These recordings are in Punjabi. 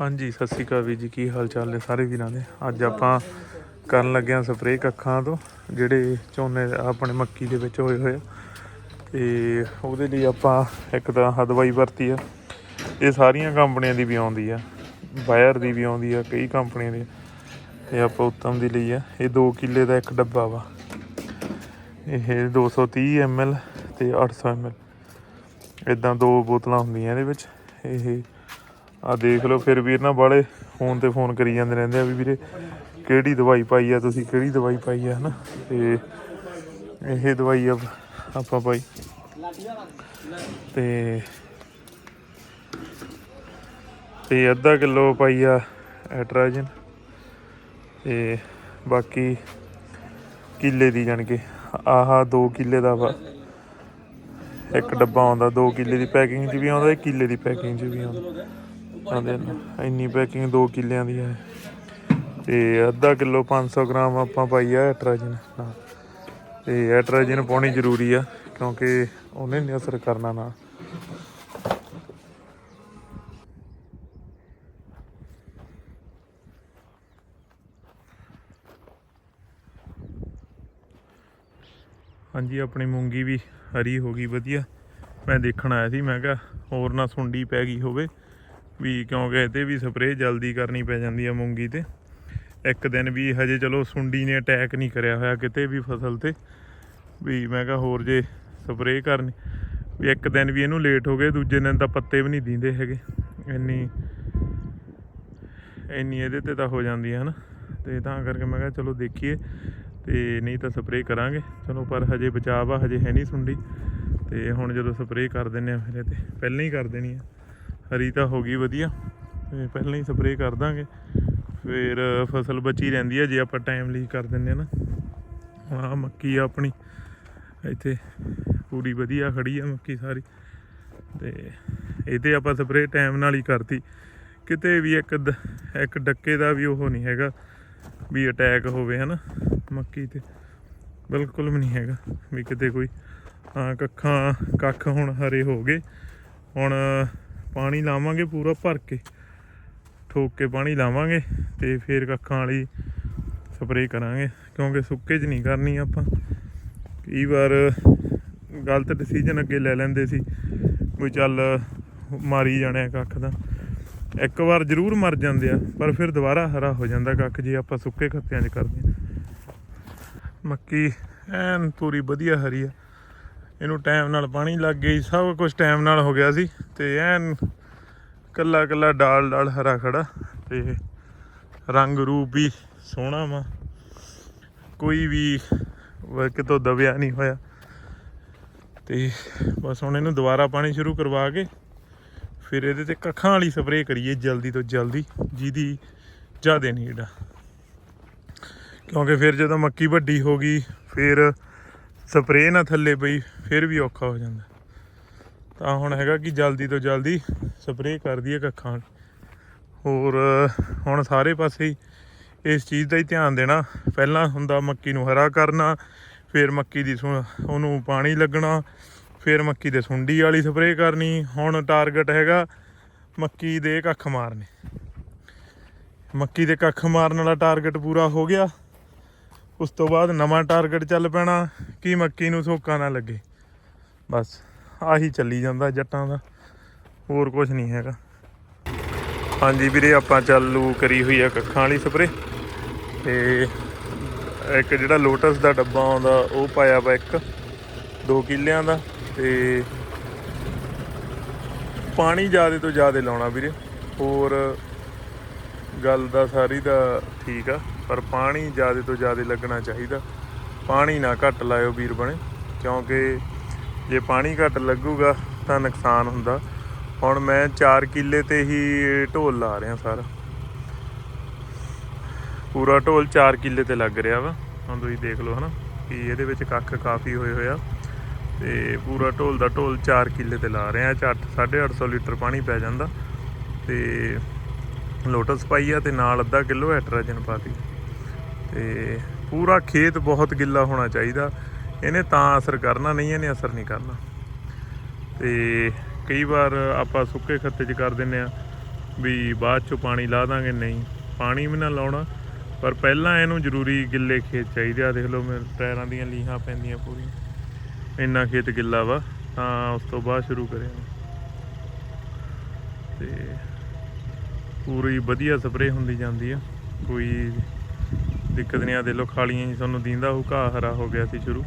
ਹਾਂਜੀ, ਸਤਿ ਸ਼੍ਰੀ ਅਕਾਲ ਵੀਰ ਜੀ, ਕੀ ਹਾਲ ਚਾਲ ਨੇ ਸਾਰੇ ਵੀਰਾਂ ਦੇ? ਅੱਜ ਆਪਾਂ ਕਰਨ ਲੱਗੇ ਹਾਂ ਸਪਰੇਅ ਕੱਖਾਂ ਤੋਂ, ਜਿਹੜੇ ਝੋਨੇ ਆਪਣੇ ਮੱਕੀ ਦੇ ਵਿੱਚ ਹੋਏ ਹੋਏ ਆ। ਤੇ ਉਹਦੇ ਲਈ ਆਪਾਂ ਇੱਕ ਤਾਂ ਆਹ ਦਵਾਈ ਵਰਤੀ ਆ। ਇਹ ਸਾਰੀਆਂ ਕੰਪਨੀਆਂ ਦੀ ਵੀ ਆਉਂਦੀ ਆ, ਬਾਇਰ ਦੀ ਵੀ ਆਉਂਦੀ ਆ, ਕਈ ਕੰਪਨੀਆਂ ਦੀ। ਤੇ ਆਪਾਂ ਉੱਤਮ ਦੀ ਲਈ ਆ। ਇਹ 2 ਕਿੱਲੇ ਦਾ ਇੱਕ ਡੱਬਾ ਵਾ। ਇਹ 230 ml ਤੇ 800 ml ਇਦਾਂ ਦੋ ਬੋਤਲਾਂ ਹੁੰਦੀਆਂ ਇਹਦੇ ਵਿੱਚ। ਇਹ ਆ ਦੇਖ ਲਓ ਫਿਰ ਵੀਰ ਨਾ ਬਾਲੇ ਫੋਨ ਤੇ ਫੋਨ ਕਰੀ ਜਾਂਦੇ ਰਹਿੰਦੇ ਆ ਵੀ ਵੀਰੇ ਕਿਹੜੀ ਦਵਾਈ ਪਾਈ ਆ, ਤੁਸੀਂ ਕਿਹੜੀ ਦਵਾਈ ਪਾਈ ਆ, ਹਨਾ? ਤੇ ਇਹ ਦਵਾਈ ਆ ਆਪਾਂ ਪਾਈ। ਤੇ ਤੇ ਅੱਧਾ ਕਿਲੋ ਪਾਈ ਆ ਐਟਰਾਜਨ। ਤੇ ਬਾਕੀ ਕਿੱਲੇ ਦੀ ਜਾਣ ਕੇ ਆਹ 2 ਕਿੱਲੇ ਦਾ ਵਾ। ਇੱਕ ਡੱਬਾ ਆਉਂਦਾ 2 ਕਿੱਲੇ ਦੀ ਪੈਕਿੰਗ 'ਚ ਵੀ ਆਉਂਦਾ, ਇੱਕ ਕਿੱਲੇ ਦੀ ਪੈਕਿੰਗ 'ਚ ਵੀ ਆਉਂਦਾ। ਆਂਦੇ ਨੇ। ਇੰਨੀ ਪੈਕਿੰਗ 2 ਕਿੱਲਿਆਂ ਦੀ ਹੈ। ਤੇ ਅੱਧਾ ਕਿਲੋ 500 ਗ੍ਰਾਮ ਆਪਾਂ ਪਾਈ ਆ ਐਟਰਾਜਨ ਤੇ ਐਟਰਾਜਨ ਪਾਉਣੀ ਜ਼ਰੂਰੀ ਆ ਕਿਉਂਕਿ ਉਹਨੇ ਨਹੀਂ ਅਸਰ ਕਰਨਾ ਨਾ। ਹਾਂਜੀ ਆਪਣੀ ਮੂੰਗੀ ਵੀ ਹਰੀ ਹੋ ਗਈ ਵਧੀਆ। ਮੈਂ ਦੇਖਣ ਆਇਆ ਸੀ ਮੈਂ ਕਿਹਾ ਹੋਰ ਨਾ ਸੁੰਡੀ ਪੈ ਗਈ ਹੋਵੇ। ਵੀ ਕਿਉਂਕਿ ਇਹਦੇ ਵੀ ਸਪਰੇਅ ਜਲਦੀ ਕਰਨੀ ਪੈ ਜਾਂਦੀ ਆ ਮੂੰਗੀ ਤੇ। ਇੱਕ ਦਿਨ ਵੀ ਹਜੇ ਚਲੋ ਸੁੰਡੀ ਨੇ ਅਟੈਕ ਨਹੀਂ ਕਰਿਆ ਹੋਇਆ ਕਿਤੇ ਵੀ ਫਸਲ ਤੇ। ਵੀ ਮੈਂ ਕਿਹਾ ਹੋਰ ਜੇ ਸਪਰੇਅ ਕਰਨੀ। ਵੀ ਇੱਕ ਦਿਨ ਵੀ ਇਹਨੂੰ ਲੇਟ ਹੋ ਗਏ, ਦੂਜੇ ਦਿਨ ਤਾਂ ਪੱਤੇ ਵੀ ਨਹੀਂ ਦਿੰਦੇ ਹੈਗੇ। ਇੰਨੀ ਇੰਨੀ ਇਹਦੇ ਤੇ ਤਾਂ ਹੋ ਜਾਂਦੀ ਹੈ ਹਨਾ। ਤੇ ਤਾਂ ਕਰਕੇ ਮੈਂ ਕਿਹਾ ਚਲੋ ਦੇਖੀਏ। ਤੇ ਨਹੀਂ ਤਾਂ ਸਪਰੇਅ ਕਰਾਂਗੇ। ਚਲੋ ਪਰ ਹਜੇ ਬਚਾਅ ਆ ਹਜੇ ਹੈ ਨਹੀਂ ਸੁੰਡੀ। ਤੇ ਹੁਣ ਜਦੋਂ ਸਪਰੇਅ ਕਰ ਦਿੰਨੇ ਆ ਫਿਰ ਇਹ ਤੇ ਪਹਿਲਾਂ ਹੀ ਕਰ ਦੇਣੀ ਆ। ਹਰੀ ਤਾਂ ਹੋ ਗਈ ਵਧੀਆ। ਤੇ ਪਹਿਲਾਂ ਹੀ ਸਪਰੇਅ ਕਰ ਦਾਂਗੇ। ਫਿਰ ਫਸਲ ਬਚੀ ਰਹਿੰਦੀ ਹੈ ਜੇ ਆਪਾਂ ਟਾਈਮ ਲਈ ਕਰ ਦਿੰਨੇ ਆ ਨਾ। ਆ ਮੱਕੀ ਆ ਆਪਣੀ। ਇੱਥੇ ਪੂਰੀ ਵਧੀਆ ਖੜੀ ਆ ਮੱਕੀ ਸਾਰੀ। ਤੇ ਇਹਦੇ ਆਪਾਂ ਸਪਰੇਅ ਟਾਈਮ ਨਾਲ ਹੀ ਕਰਤੀ। ਕਿਤੇ ਵੀ ਇੱਕ ਦ- ਇੱਕ ਡੱਕੇ ਦਾ ਵੀ ਉਹ ਨਹੀਂ ਹੈਗਾ ਵੀ ਅਟੈਕ ਹੋਵੇ, ਹਨਾ। ਮੱਕੀ ਤੇ ਬਿਲਕੁਲ ਵੀ ਨਹੀਂ ਹੈਗਾ ਵੀ ਕਿਤੇ ਕੋਈ। ਹਾਂ, ਕੱਖਾਂ, ਕੱਖ ਹੁਣ ਹਰੇ ਹੋ ਗਏ। ਹੁਣ ਪਾਣੀ ਲਾਵਾਂਗੇ ਪੂਰਾ ਭਰ ਕੇ। ਠੋਕ ਕੇ ਪਾਣੀ ਲਾਵਾਂਗੇ ਤੇ ਫਿਰ ਕੱਖਾਂ ਵਾਲੀ ਸਪਰੇਅ ਕਰਾਂਗੇ, ਕਿਉਂਕਿ ਸੁੱਕੇ 'ਚ ਨਹੀਂ ਕਰਨੀ ਆਪਾਂ। ਕਈ ਵਾਰ ਗਲਤ ਡਿਸੀਜਨ ਅੱਗੇ ਲੈ ਲੈਂਦੇ ਸੀ, ਵੀ ਚੱਲ ਮਾਰੀ ਜਾਣਾ ਕੱਖ ਦਾ ਇੱਕ ਵਾਰ ਜ਼ਰੂਰ ਮਰ ਜਾਂਦੇ ਆ, ਪਰ ਫਿਰ ਦੁਬਾਰਾ ਹਰਾ ਹੋ ਜਾਂਦਾ ਕੱਖ ਜੇ ਆਪਾਂ ਸੁੱਕੇ ਖੱਤਿਆਂ 'ਚ ਕਰਦੇ ਹਾਂ ਮੱਕੀ ਐਨ ਪੂਰੀ ਵਧੀਆ ਹਰੀ ਆ। ਇਹਨੂੰ ਟਾਈਮ ਨਾਲ ਪਾਣੀ ਲੱਗ ਗਈ ਸਭ ਕੁਝ ਟਾਈਮ ਨਾਲ ਹੋ ਗਿਆ ਸੀ ਤੇ ਐਨ ਕੱਲਾ ਕੱਲਾ ਡਾਲ ਡਾਲ ਹਰਾ ਖੜਾ ਤੇ ਰੰਗ ਰੂਪ ਵੀ ਸੋਹਣਾ ਵਾ। ਕੋਈ ਵੀ ਵ- ਕਿਤੋਂ ਦਬਿਆ ਨਹੀਂ ਹੋਇਆ। ਤੇ ਬਸ ਹੁਣ ਇਹਨੂੰ ਦੁਬਾਰਾ ਪਾਣੀ ਸ਼ੁਰੂ ਕਰਵਾ ਕੇ ਫਿਰ ਇਹਦੇ ਤੇ ਕੱਖਾਂ ਵਾਲੀ ਸਪਰੇਅ ਕਰੀਏ ਜਲਦੀ ਤੋਂ ਜਲਦੀ, ਜਿਹਦੀ ਜ਼ਿਆਦਾ ਨੀਡ ਆ। ਕਿਉਂਕਿ ਫਿਰ ਜਦੋਂ ਮੱਕੀ ਵੱਡੀ ਹੋ ਗਈ, ਫਿਰ ਸਪਰੇਅ ਨਾ ਥੱਲੇ ਪਈ, ਫਿਰ ਵੀ ਔਖਾ ਹੋ ਜਾਂਦਾ। ਤਾਂ ਹੁਣ ਹੈਗਾ ਕਿ ਜਲਦੀ ਤੋਂ ਜਲਦੀ ਸਪਰੇਅ ਕਰ ਦਈਏ ਕੱਖਾਂ। ਹੋਰ, ਹੁਣ ਸਾਰੇ ਪਾਸੇ ਇਸ ਚੀਜ਼ ਦਾ ਹੀ ਧਿਆਨ ਦੇਣਾ। ਪਹਿਲਾਂ ਹੁੰਦਾ ਮੱਕੀ ਨੂੰ ਹਰਾ ਕਰਨਾ, ਫਿਰ ਮੱਕੀ ਦੀ ਸੁ- ਉਹਨੂੰ ਪਾਣੀ ਲੱਗਣਾ, ਫਿਰ ਮੱਕੀ ਦੇ ਸੁੰਡੀ ਵਾਲੀ ਸਪਰੇਅ ਕਰਨੀ। ਹੁਣ ਟਾਰਗੇਟ ਹੈਗਾ ਮੱਕੀ ਦੇ ਕੱਖ ਮਾਰਨੇ। ਮੱਕੀ ਦੇ ਕੱਖ ਮਾਰਨ ਵਾਲਾ ਟਾਰਗੇਟ ਪੂਰਾ ਹੋ ਗਿਆ। ਉਸ ਤੋਂ ਬਾਅਦ ਨਵਾਂ ਟਾਰਗੇਟ ਚੱਲ ਪੈਣਾ, ਕਿ ਮੱਕੀ ਨੂੰ ਸੋਕਾ ਨਾ ਲੱਗੇ। ਬਸ, ਆਹੀ ਚੱਲੀ ਜਾਂਦਾ ਜੱਟਾਂ ਦਾ, ਹੋਰ ਕੁਝ ਨਹੀਂ ਹੈਗਾ। ਹਾਂਜੀ ਵੀਰੇ, ਆਪਾਂ ਚਾਲੂ ਕਰੀ ਹੋਈ ਆ ਕੱਖਾਂ ਵਾਲੀ ਸਪਰੇ ਤੇ ਇੱਕ ਜਿਹੜਾ ਲੋਟਸ ਦਾ ਡੱਬਾ ਆਉਂਦਾ, ਉਹ ਪਾਇਆ ਵਾ ਇੱਕ 2 ਕਿੱਲਿਆਂ ਦਾ। ਤੇ ਪਾਣੀ ਜ਼ਿਆਦਾ ਤੋਂ ਜ਼ਿਆਦਾ ਲਾਉਣਾ ਵੀਰੇ। ਹੋਰ ਗੱਲ ਦਾ ਸਾਰੀ ਦਾ ਠੀਕ ਆ। ਪਰ ਪਾਣੀ ਜ਼ਿਆਦਾ ਤੋਂ ਜ਼ਿਆਦਾ ਲੱਗਣਾ ਚਾਹੀਦਾ। ਪਾਣੀ ਨਾ ਘੱਟ ਲਾਇਓ ਵੀਰ ਬਣੇ, ਕਿਉਂਕਿ ਜੇ ਪਾਣੀ ਘੱਟ ਲੱਗੂਗਾ ਤਾਂ ਨੁਕਸਾਨ ਹੁੰਦਾ। ਹੁਣ ਮੈਂ 4 ਕਿੱਲੇ ਤੇ ਹੀ ਢੋਲ ਲਾ ਰਿਹਾ ਸਾਰਾ। ਪੂਰਾ ਢੋਲ 4 ਕਿੱਲੇ ਤੇ ਲੱਗ ਰਿਹਾ ਵਾ। ਹੁਣ ਤੁਸੀਂ ਦੇਖ ਲਓ ਹਨਾ, ਕਿ ਇਹਦੇ ਵਿੱਚ ਕੱਖ ਕਾਫੀ ਹੋਏ ਹੋਇਆ ਤੇ ਪੂਰਾ ਢੋਲ ਦਾ ਢੋਲ 4 ਕਿੱਲੇ ਤੇ ਲਾ ਰਹੇ ਆ। ਚ 8 850 ਲੀਟਰ ਪਾਣੀ ਪੈ ਜਾਂਦਾ। ਤੇ ਲੋਟਸ ਪਾਈ ਆ ਤੇ ਨਾਲ ਅੱਧਾ ਕਿਲੋ ਐਟਰਾਜਨ ਪਾਤੀ ਤੇ ਪੂਰਾ ਖੇਤ ਬਹੁਤ ਗਿੱਲਾ ਹੋਣਾ ਚਾਹੀਦਾ। ਇਹਨੇ ਤਾਂ ਅਸਰ ਕਰਨਾ, ਨਹੀਂ ਇਹਨੇ ਅਸਰ ਨਹੀਂ ਕਰਨਾ। ਤੇ ਕਈ ਵਾਰ ਆਪਾਂ ਸੁੱਕੇ ਖੱਤੇ 'ਚ ਕਰ ਦਿੰਨੇ ਆ ਵੀ ਬਾਅਦ ਚੋਂ ਪਾਣੀ ਲਾ ਦਾਂਗੇ, ਨਹੀਂ। ਪਾਣੀ ਵੀ ਨਾ ਲਾਉਣਾ, ਪਰ ਪਹਿਲਾਂ ਇਹਨੂੰ ਜ਼ਰੂਰੀ ਗਿੱਲੇ ਖੇਤ ਚਾਹੀਦੇ ਆ। ਦੇਖ ਲਓ ਮੇਰੇ ਟਾਇਰਾਂ ਦੀਆਂ ਲੀਹਾਂ ਪੈਂਦੀਆਂ ਪੂਰੀਆਂ। ਇੰਨਾ ਖੇਤ ਗਿੱਲਾ ਵਾ, ਤਾਂ ਉਸ ਤੋਂ ਬਾਅਦ ਸ਼ੁਰੂ ਕਰਿਆ। ਤੇ ਪੂਰੀ ਵਧੀਆ ਸਪਰੇਅ ਹੁੰਦੀ ਜਾਂਦੀ ਆ। ਕੋਈ ਦਿੱਕਤ ਨਹੀਂ ਆ, ਦੇ ਲੋ ਖਾਲੀਆਂ ਹੀ ਤੁਹਾਨੂੰ ਦੀਂਦਾ ਉਹ ਘਾਹ ਹਰਾ ਹੋ ਗਿਆ ਸੀ ਸ਼ੁਰੂ।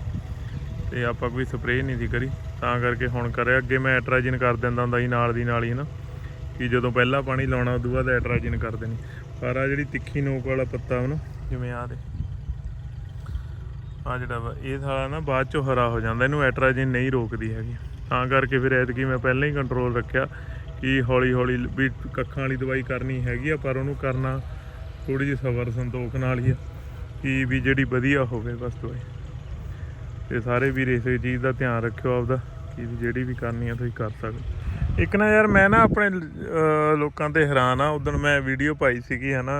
ਤੇ ਆਪਾਂ ਕੋਈ ਸਪਰੇਅ ਨਹੀਂ ਸੀ ਕਰੀ, ਤਾਂ ਕਰਕੇ ਹੁਣ ਕਰਿਆ, ਅੱਗੇ ਮੈਂ ਐਟਰਾਜਿਨ ਕਰ ਦਿੰਦਾ ਹੁੰਦਾ ਸੀ ਨਾਲ ਦੀ ਨਾਲ ਹੀ ਨਾ ਕਿ ਜਦੋਂ ਪਹਿਲਾਂ ਪਾਣੀ ਲਾਉਣਾ, ਉਦੋਂ ਬਾਅਦ ਐਟਰਾਜਿਨ ਕਰ ਦੇਣੀ। ਪਰ ਆ ਜਿਹੜੀ ਤਿੱਖੀ ਨੋਕ ਵਾਲਾ ਪੱਤਾ ਉਹਨੂੰ ਜਿਵੇਂ ਆ ਦੇ ਆ ਜਿਹੜਾ ਵਾ, ਇਹ ਸਾਲਾ ਨਾ ਬਾਅਦ ਚੋਂ ਹਰਾ ਹੋ ਜਾਂਦਾ, ਇਹਨੂੰ ਐਟਰਾਜਿਨ ਨਹੀਂ ਰੋਕਦੀ ਹੈਗੀ। ਤਾਂ ਕਰਕੇ ਫਿਰ ਐਤਕੀ ਮੈਂ ਪਹਿਲਾਂ ਹੀ ਕੰਟਰੋਲ ਰੱਖਿਆ, ਕਿ ਹੌਲੀ ਹੌਲੀ ਵੀ ਕੱਖਾਂ ਵਾਲੀ ਦਵਾਈ ਕਰਨੀ ਹੈਗੀ ਆ, ਪਰ ਉਹਨੂੰ ਕਰਨਾ ਥੋੜੀ ਜਿਹੀ ਸਬਰ ਸੰਤੋਖ ਨਾਲ ਹੀ ਆ। ਕਿ ਵੀ ਜਿਹੜੀ ਵਧੀਆ ਹੋਵੇ ਬਸ ਦਵਾਈ ਤੇ ਸਾਰੇ ਵੀਰ ਇਸੇ ਚੀਜ਼ ਦਾ ਧਿਆਨ ਰੱਖਿਓ ਆਪਦਾ, ਕਿ ਵੀ ਜਿਹੜੀ ਵੀ ਕਰਨੀ ਆ ਤੁਸੀਂ ਕਰ ਸਕਦੇ। ਇੱਕ ਨਾ ਯਾਰ ਮੈਂ ਨਾ ਆਪਣੇ ਲੋਕਾਂ ਤੇ ਹੈਰਾਨ ਆ। ਉਦੋਂ ਮੈਂ ਵੀਡੀਓ ਪਾਈ ਸੀਗੀ, ਹਨਾ,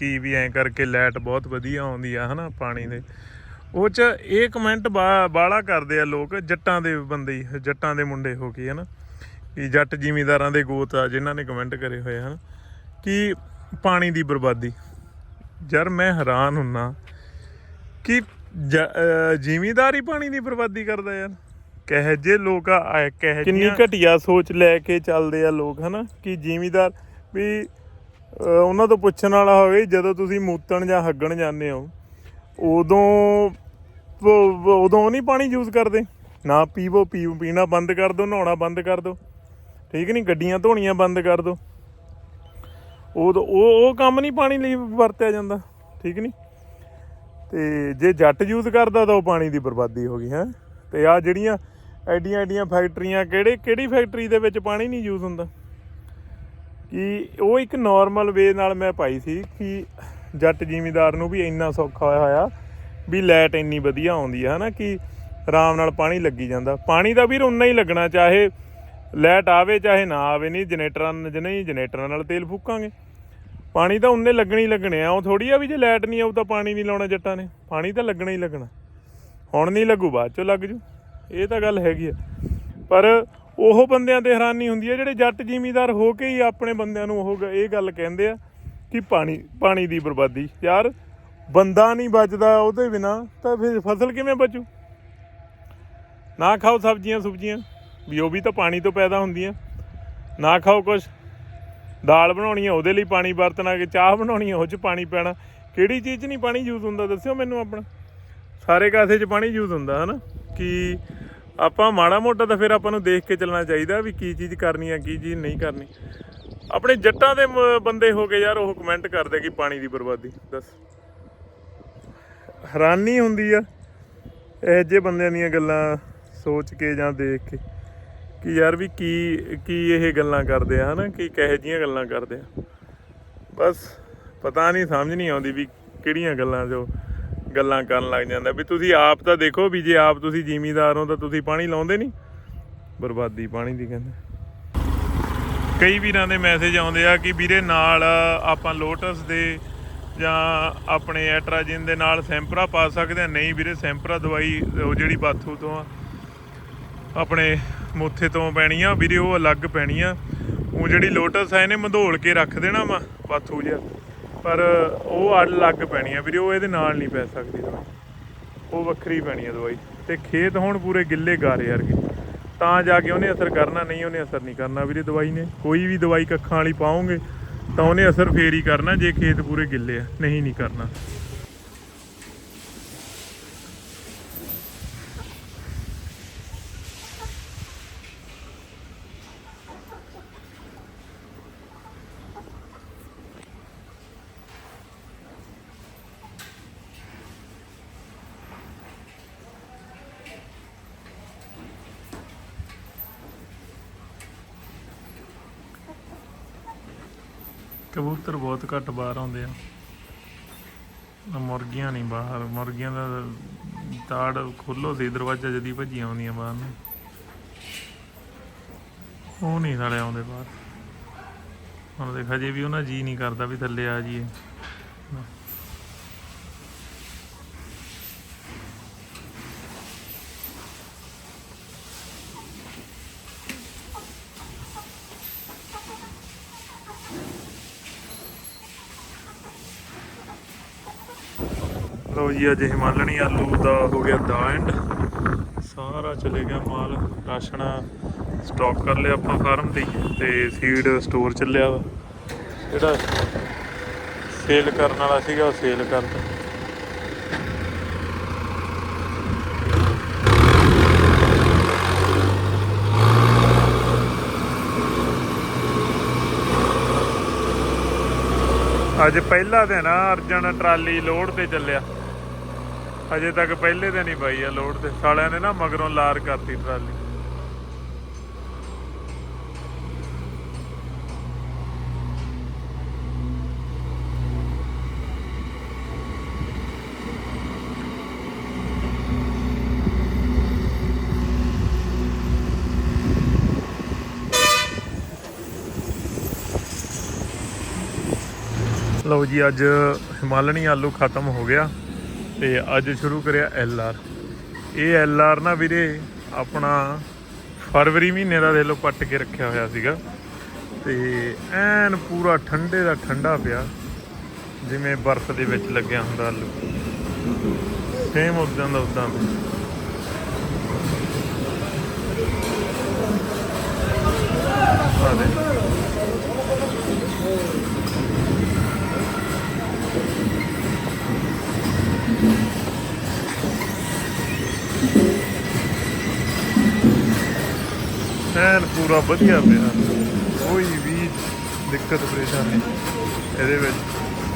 ਕਿ ਵੀ ਐਂ ਕਰਕੇ ਲਾਈਟ ਬਹੁਤ ਵਧੀਆ ਆਉਂਦੀ ਆ, ਹਨਾ, ਪਾਣੀ ਦੇ। ਉਹ ਚ ਇਹ ਕਮੈਂਟ ਬਾਲਾ ਕਰਦੇ ਆ ਲੋਕ, ਜੱਟਾਂ ਦੇ ਬੰਦੇ, ਜੱਟਾਂ ਦੇ ਮੁੰਡੇ ਹੋ ਕੇ, ਹਨਾ। ਕਿ ਜੱਟ ਜ਼ਿਮੀਂਦਾਰਾਂ ਦੇ ਗੋਤ ਆ, ਜਿਨ੍ਹਾਂ ਨੇ ਕਮੈਂਟ ਕਰੇ ਹੋਏ ਹਨ। ਕਿ ਪਾਣੀ ਦੀ ਬਰਬਾਦੀ। ਯਾਰ ਮੈਂ ਹੈਰਾਨ ਹੁੰਨਾ ਕਿ ਜ਼ਿਮੀਂਦਾਰ ਹੀ ਪਾਣੀ ਦੀ ਬਰਬਾਦੀ ਕਰਦਾ ਯਾਰ। ਕਹੇ ਜੇ ਲੋਕ ਆ ਕਹੇ ਕਿੰਨੀ ਘਟੀਆ ਸੋਚ ਲੈ ਕੇ ਚੱਲਦੇ ਆ ਲੋਕ ਹਨਾ? ਕਿ ਜ਼ਿਮੀਂਦਾਰ ਵੀ ਉਹਨਾਂ ਤੋਂ ਪੁੱਛਣ ਵਾਲਾ ਹੋਵੇ ਜਦੋਂ ਤੁਸੀਂ ਮੂਤਣ ਜਾਂ ਹੱਗਣ ਜਾਂਦੇ ਹੋ ਉਦੋਂ ਉਦੋਂ ਨਹੀਂ ਪਾਣੀ ਯੂਜ਼ ਕਰਦੇ। ਨਾ ਪੀਵੋ ਪੀਵੋ ਪੀਣਾ ਬੰਦ ਕਰ ਦਿਓ ਨਹਾਉਣਾ ਬੰਦ ਕਰ ਦਿਓ ਠੀਕ ਨਹੀਂ? ਗੱਡੀਆਂ ਧੋਣੀਆਂ ਬੰਦ ਕਰ ਦਿਓ ਉਦੋਂ ਉਹ ਉਹ ਕੰਮ ਨਹੀਂ ਪਾਣੀ ਲਈ ਵਰਤਿਆ ਜਾਂਦਾ, ਠੀਕ ਨਹੀਂ? ਤੇ ਜੇ ਜੱਟ ਯੂਜ਼ ਕਰਦਾ ਤਾਂ ਉਹ ਪਾਣੀ ਦੀ ਬਰਬਾਦੀ ਹੋ ਗਈ, ਹੈ? ਤੇ ਆ ਜਿਹੜੀਆਂ ਐਡੀਆਂ ਐਡੀਆਂ ਫੈਕਟਰੀਆਂ, ਕਿਹੜੇ ਕਿਹੜੀ ਫੈਕਟਰੀ ਦੇ ਵਿੱਚ ਪਾਣੀ ਨਹੀਂ ਯੂਜ਼ ਹੁੰਦਾ? ਕਿ ਉਹ ਇੱਕ ਨਾਰਮਲ ਵੇ ਨਾਲ ਮੈਂ ਪਾਈ ਸੀ ਕਿ ਜੱਟ ਜ਼ਿਮੀਦਾਰ ਨੂੰ ਵੀ ਇੰਨਾ ਸੌਖਾ ਹੋਇਆ ਹੋਇਆ ਵੀ ਲਾਈਟ ਇੰਨੀ ਵਧੀਆ ਆਉਂਦੀ ਆ, ਹਨਾ, ਕਿ ਆਰਾਮ ਨਾਲ ਪਾਣੀ ਲੱਗੀ ਜਾਂਦਾ। ਪਾਣੀ ਦਾ ਵੀਰ ਉਨਾ ਹੀ ਲੱਗਣਾ, ਚਾਹੇ ਲਾਈਟ ਆਵੇ, ਚਾਹੇ ਨਾ ਆਵੇ, ਨਹੀਂ ਜਨਰੇਟਰਾਂ ਨਹੀਂ ਜਨਰੇਟਰਾਂ ਨਾਲ ਤੇਲ ਫੂਕਾਂਗੇ। ਪਾਣੀ ਤਾਂ ਉਨੇ ਲੱਗਣੇ ਹੀ ਲੱਗਣੇ ਆ, ਉਹ ਥੋੜੀ ਆ ਵੀ ਜੇ ਲਾਈਟ ਨਹੀਂ ਆਊ ਤਾਂ ਪਾਣੀ ਨਹੀਂ ਲਾਉਣਾ ਜੱਟਾਂ ਨੇ। ਪਾਣੀ ਤਾਂ ਲੱਗਣਾ ਹੀ ਲੱਗਣਾ। ਹੁਣ ਨਹੀਂ ਲੱਗੂ, ਬਾਅਦ ਚੋਂ ਲੱਗ ਜੂ। ਇਹ ਤਾਂ ਗੱਲ ਹੈਗੀ ਆ। ਪਰ ਉਹ ਬੰਦਿਆਂ ਤੇ ਹੈਰਾਨੀ ਹੁੰਦੀ ਹੈ ਜਿਹੜੇ ਜੱਟ ਜਿਮੀਦਾਰ ਹੋ ਕੇ ਹੀ ਆਪਣੇ ਬੰਦਿਆਂ ਨੂੰ ਉਹ ਗ- ਇਹ ਗੱਲ ਕਹਿੰਦੇ ਆ ਕਿ ਪਾਣੀ ਪਾਣੀ ਦੀ ਬਰਬਾਦੀ। ਯਾਰ, ਬੰਦਾ ਨਹੀਂ ਬਚਦਾ ਉਹਦੇ ਬਿਨਾ, ਤਾਂ ਫਿਰ ਫਸਲ ਕਿਵੇਂ ਬਚੂ? ਨਾ ਖਾਓ ਸਬਜ਼ੀਆਂ ਸੁਬਜ਼ੀਆਂ। ਵੀ ਉਹ ਵੀ ਤਾਂ ਪਾਣੀ ਤੋਂ ਪੈਦਾ ਹੁੰਦੀਆਂ। ਨਾ ਖਾਓ ਕੁਛ। ਦਾਲ ਬਣਾਉਣੀ ਹੈ ਉਹਦੇ ਲਈ ਪਾਣੀ ਵਰਤਣਾ ਕਿ ਚਾਹ ਬਣਾਉਣੀ ਹੈ ਉਹ 'ਚ ਪਾਣੀ ਪੈਣਾ। ਕਿਹੜੀ ਚੀਜ਼ 'ਚ ਨਹੀਂ ਪਾਣੀ ਯੂਜ਼ ਹੁੰਦਾ, ਦੱਸਿਓ ਮੈਨੂੰ ਆਪਣਾ। ਸਾਰੇ ਕਾਸੇ 'ਚ ਪਾਣੀ ਯੂਜ਼ ਹੁੰਦਾ, ਹਨਾ? ਕਿ ਆਪਾਂ ਮਾੜਾ ਮੋਟਾ ਤਾਂ ਫਿਰ ਆਪਾਂ ਨੂੰ ਦੇਖ ਕੇ ਚੱਲਣਾ ਚਾਹੀਦਾ ਵੀ ਕੀ ਚੀਜ਼ ਕਰਨੀ ਆ, ਕੀ ਚੀਜ਼ ਨਹੀਂ ਕਰਨੀ। ਆਪਣੇ ਜੱਟਾਂ ਦੇ ਮ- ਬੰਦੇ ਹੋ ਕੇ ਯਾਰ ਉਹ ਕਮੈਂਟ ਕਰਦੇ ਕਿ ਪਾਣੀ ਦੀ ਬਰਬਾਦੀ, ਦੱਸ। ਹੈਰਾਨੀ ਹੁੰਦੀ ਆ, ਇਹ ਜੇ ਬੰਦਿਆਂ ਦੀਆਂ ਗੱਲਾਂ ਸੋਚ ਕੇ ਜਾਂ ਦੇਖ ਕੇ। ਕਿ ਯਾਰ ਵੀ ਕੀ ਕੀ ਇਹ ਗੱਲਾਂ ਕਰਦੇ ਆ, ਹਨਾ? ਕਿ ਕਿਹੋ ਜੀਆਂ ਗੱਲਾਂ ਕਰਦੇ ਆ? ਬਸ ਪਤਾ ਨਹੀਂ, ਸਮਝ ਨਹੀਂ ਆਉਂਦੀ ਵੀ ਕਿਹੜੀਆਂ ਗੱਲਾਂ ਜੋ ਗੱਲਾਂ ਕਰਨ ਲੱਗ ਜਾਂਦਾ। ਵੀ ਤੁਸੀਂ ਆਪ ਤਾਂ ਦੇਖੋ ਵੀ ਜੇ ਆਪ ਤੁਸੀਂ ਜ਼ਿਮੀਦਾਰ ਹੋ ਤਾਂ ਤੁਸੀਂ ਪਾਣੀ ਲਾਉਂਦੇ ਨਹੀਂ? ਬਰਬਾਦੀ ਪਾਣੀ ਦੀ ਕਹਿੰਦੇ। ਕਈ ਵੀਰਾਂ ਦੇ ਮੈਸੇਜ ਆਉਂਦੇ ਆ ਕਿ ਵੀਰੇ ਨਾਲ ਆਪਾਂ ਲੋਟਸ ਦੇ ਜਾਂ ਆਪਣੇ ਐਟਰਾਜਿਨ ਦੇ ਨਾਲ ਸੈਂਪਰਾ ਪਾ ਸਕਦੇ ਆ। ਨਹੀਂ ਵੀਰੇ, ਸੈਂਪਰਾ ਦਵਾਈ, ਉਹ ਜਿਹੜੀ ਬਾਥੂ ਤੋਂ ਆ, ਆਪਣੇ ਮੋਥੇ ਤੋਂ ਪੈਣੀ ਆ ਵੀਰੇ ਉਹ ਅਲੱਗ ਪੈਣੀ ਆ ਉਹ ਜਿਹੜੀ ਲੋਟਸ ਆ, ਇਹਨੇ ਮੰਧੋਲ ਕੇ ਰੱਖ ਦੇਣਾ ਵਾ ਬਾਥੂ ਜਿਹਾ। ਪਰ ਉਹ ਅਲੱਗ ਪੈਣੀ ਆ ਵੀਰੇ ਉਹ ਇਹਦੇ ਨਾਲ ਨਹੀਂ ਪੈ ਸਕਦੀ ਦਵਾਈ। ਉਹ ਵੱਖਰੀ ਪੈਣੀ ਆ ਦਵਾਈ। ਤੇ ਖੇਤ ਹੁਣ ਪੂਰੇ ਗਿੱਲੇ ਗਾਰੇ ਵਰਗੇ ਤਾਂ ਜਾ ਕੇ ਉਹਨੇ ਅਸਰ ਕਰਨਾ, ਨਹੀਂ ਉਹਨੇ ਅਸਰ ਨਹੀਂ ਕਰਨਾ ਵੀਰੇ ਦਵਾਈ ਨੇ। ਕੋਈ ਵੀ ਦਵਾਈ ਕੱਖਾਂ ਵਾਲੀ ਪਾਉਂਗੇ ਤਾਂ ਉਹਨੇ ਅਸਰ ਫੇਰ ਹੀ ਕਰਨਾ, ਜੇ ਖੇਤ ਪੂਰੇ ਗਿੱਲੇ ਆ, ਨਹੀਂ ਨਹੀਂ ਕਰਨਾ। ਕਬੂਤਰ ਬਹੁਤ ਘੱਟ ਬਾਹਰ ਆਉਂਦੇ ਆ। ਮੁਰਗੀਆਂ ਨਹੀਂ ਬਾਹਰ, ਮੁਰਗੀਆਂ ਦਾ ਤਾੜ ਖੋਲੋ ਸੀ ਦਰਵਾਜ਼ਾ ਜਦੀ ਭੱਜੀਆਂ ਆਉਂਦੀਆਂ ਬਾਹਰ ਨੂੰ। ਉਹ ਨਹੀਂ ਸਾਲੇ ਆਉਂਦੇ ਬਾਹਰ। ਹੁਣ ਦੇਖ, ਹਜੇ ਵੀ ਉਹਨਾਂ ਜੀ ਨਹੀਂ ਕਰਦਾ ਵੀ ਥੱਲੇ ਆ ਜਾਈਏ। ਜੀ, ਅੱਜ ਹਿਮਾਲਣੀ ਆਲੂ ਦਾ ਹੋ ਗਿਆ ਦਾ ਐਂਡ ਸਾਰਾ ਚਲੇ ਗਿਆ ਮਾਲ, ਰਾਸ਼ਨ ਸਟਾਕ ਕਰ ਲਿਆ ਆਪਾਂ ਫਾਰਮ ਤੇ ਹੀ, ਤੇ ਸੀਡ ਸਟੋਰ ਚੱਲਿਆ ਵਾ। ਜਿਹੜਾ ਸੇਲ ਕਰਨ ਵਾਲਾ ਸੀਗਾ, ਉਹ ਸੇਲ ਕਰਤਾ ਅੱਜ ਪਹਿਲਾ ਦਿਨ ਆ, ਅਰਜਨ ਟਰਾਲੀ ਲੋਡ ਤੇ ਚੱਲਿਆ। ਅਜੇ ਤੱਕ ਪਹਿਲੇ ਦਿਨ ਹੀ ਪਾਈ ਆ ਲੋਡ ਤੇ। ਸਾਲਿਆਂ ਨੇ ਨਾ ਮਗਰੋਂ ਲਾਰ ਕਰਤੀ ਟਰਾਲੀ। ਲਓ ਜੀ, ਅੱਜ ਹਿਮਾਲਣੀ ਆਲੂ ਖਤਮ ਹੋ ਗਿਆ। ਤੇ ਅੱਜ ਸ਼ੁਰੂ ਕਰਿਆ ਐਲ ਆਰ। ਇਹ ਐਲ ਆਰ ਨਾ ਵੀਰੇ ਆਪਣਾ ਫਰਵਰੀ ਮਹੀਨੇ ਦਾ ਦੇਖ ਲਓ ਪੱਟ ਕੇ ਰੱਖਿਆ ਹੋਇਆ ਸੀਗਾ। ਤੇ ਐਨ ਪੂਰਾ ਠੰਡੇ ਦਾ ਠੰਡਾ ਪਿਆ, ਜਿਵੇਂ ਬਰਫ਼ ਦੇ ਵਿੱਚ ਲੱਗਿਆ ਹੁੰਦਾ ਆਲੂ ਸੇਮ ਉਦਾਂ ਦਾ ਉਦਾਂ ਆ ਐਨ ਪੂਰਾ ਵਧੀਆ ਪਿਆ। ਕੋਈ ਵੀ ਦਿੱਕਤ, ਪਰੇਸ਼ਾਨੀ ਇਹਦੇ ਵਿੱਚ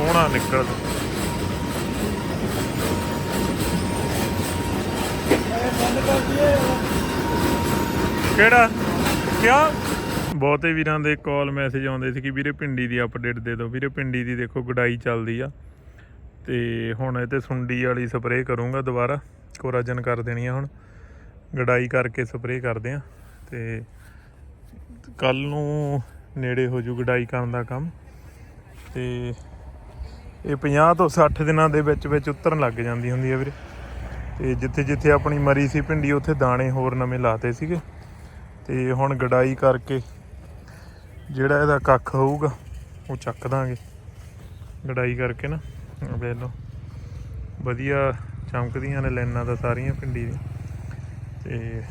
ਹੋਣਾ ਨਿਕਲ। ਕਿਹੜਾ? ਕਿਉਂ ਬਹੁਤੇ ਵੀਰਾਂ ਦੇ ਕਾਲ ਮੈਸੇਜ ਆਉਂਦੇ ਸੀ ਕਿ ਵੀਰੇ ਪਿੰਡੀ ਦੀ ਅਪਡੇਟ ਦੇ ਦਿਓ। ਵੀਰੇ ਪਿੰਡੀ ਦੀ ਦੇਖੋ ਗੁਡਾਈ ਚੱਲਦੀ ਆ। ਤੇ ਹੁਣ ਇਹ ਤੇ ਸੁੰਡੀ ਵਾਲੀ ਸਪਰੇਅ ਕਰੂੰਗਾ ਦੁਬਾਰਾ। ਕੋਰਾਜਨ ਕਰ ਦੇਣੀ ਆ ਹੁਣ। ਗੜਾਈ ਕਰਕੇ ਸਪਰੇਅ ਕਰਦੇ ਆ। ਤੇ ਕੱਲ ਨੂੰ ਨੇੜੇ ਹੋ ਜੂ ਗਡਾਈ ਕਰਨ ਦਾ ਕੰਮ। ਤੇ ਇਹ 50 ਤੋਂ 60 ਦਿਨਾਂ ਦੇ ਵਿੱਚ ਵਿੱਚ ਉਤਰਨ ਲੱਗ ਜਾਂਦੀ ਹੁੰਦੀ ਹੈ ਵੀਰੇ। ਤੇ ਜਿੱਥੇ ਜਿੱਥੇ ਆਪਣੀ ਮਰੀ ਸੀ ਭਿੰਡੀ ਉੱਥੇ ਦਾਣੇ ਹੋਰ ਨਵੇਂ ਲਾਤੇ ਸੀਗੇ। ਤੇ ਹੁਣ ਗਡਾਈ ਕਰਕੇ ਜਿਹੜਾ ਇਹਦਾ ਕੱਖ ਹੋਊਗਾ, ਉਹ ਚੱਕ ਦਾਂਗੇ। ਗਡਾਈ ਕਰਕੇ ਨਾ ਆਹ ਵੇਖ ਲਓ। ਵਧੀਆ ਚਮਕਦੀਆਂ ਨੇ ਲੈਣਾ ਤਾਂ ਸਾਰੀਆਂ ਭਿੰਡੀ ਦੀ ਤੇ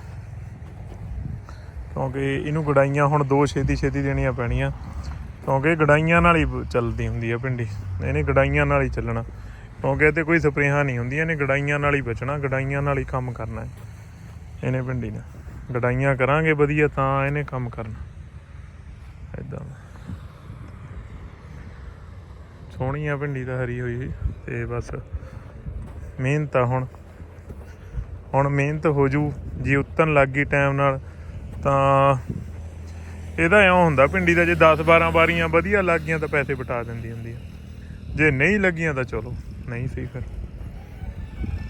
ਕਿਉਂਕਿ ਇਹਨੂੰ ਗੜਾਈਆਂ ਹੁਣ ਦੋ ਛੇਤੀ ਛੇਤੀ ਦੇਣੀਆਂ ਪੈਣੀਆਂ। ਕਿਉਂਕਿ ਇਹ ਗੜਾਈਆਂ ਨਾਲ ਹੀ ਚੱਲਦੀ ਹੁੰਦੀ ਆ ਪਿੰਡੀ ਇਹਨੇ ਗੜਾਈਆਂ ਨਾਲ ਹੀ ਚੱਲਣਾ। ਕਿਉਂਕਿ ਇਹ ਤੇ ਕੋਈ ਸਪਰੇਹਾਂ ਨਹੀਂ ਹੁੰਦੀਆਂ, ਇਹਨੇ ਗੜਾਈਆਂ ਨਾਲ ਹੀ ਬਚਣਾ, ਗੜਾਈਆਂ ਨਾਲ ਹੀ ਕੰਮ ਕਰਨਾ ਹੈ। ਇਹਨੇ ਪਿੰਡੀ ਨੇ ਗੜਾਈਆਂ ਕਰਾਂਗੇ ਵਧੀਆ ਤਾਂ ਇਹਨੇ ਕੰਮ ਕਰਨਾ। ਇਦਾਂ ਸੋਹਣੀ ਆ ਭਿੰਡੀ ਤਾਂ ਹਰੀ ਹੋਈ ਹੋਈ ਤੇ ਬਸ ਮਿਹਨਤ ਆ ਹੁਣ। ਹੁਣ ਮਿਹਨਤ ਹੋ ਜੂ, ਜੇ ਉਤਨ ਲੱਗ ਗਈ ਟਾਈਮ ਨਾਲ ਤਾਂ ਇਹਦਾ ਇਉਂ ਹੁੰਦਾ, ਪਿੰਡੀ ਦਾ ਜੇ 10 12 ਵਾਰੀਆਂ ਵਧੀਆ ਲੱਗ ਗਈਆਂ ਤਾਂ ਪੈਸੇ ਬਟਾ ਦਿੰਦੀ ਹੁੰਦੀ ਆ। ਜੇ ਨਹੀਂ ਲੱਗੀਆਂ ਤਾਂ ਚਲੋ, ਨਹੀਂ ਸਹੀ ਫਿਰ।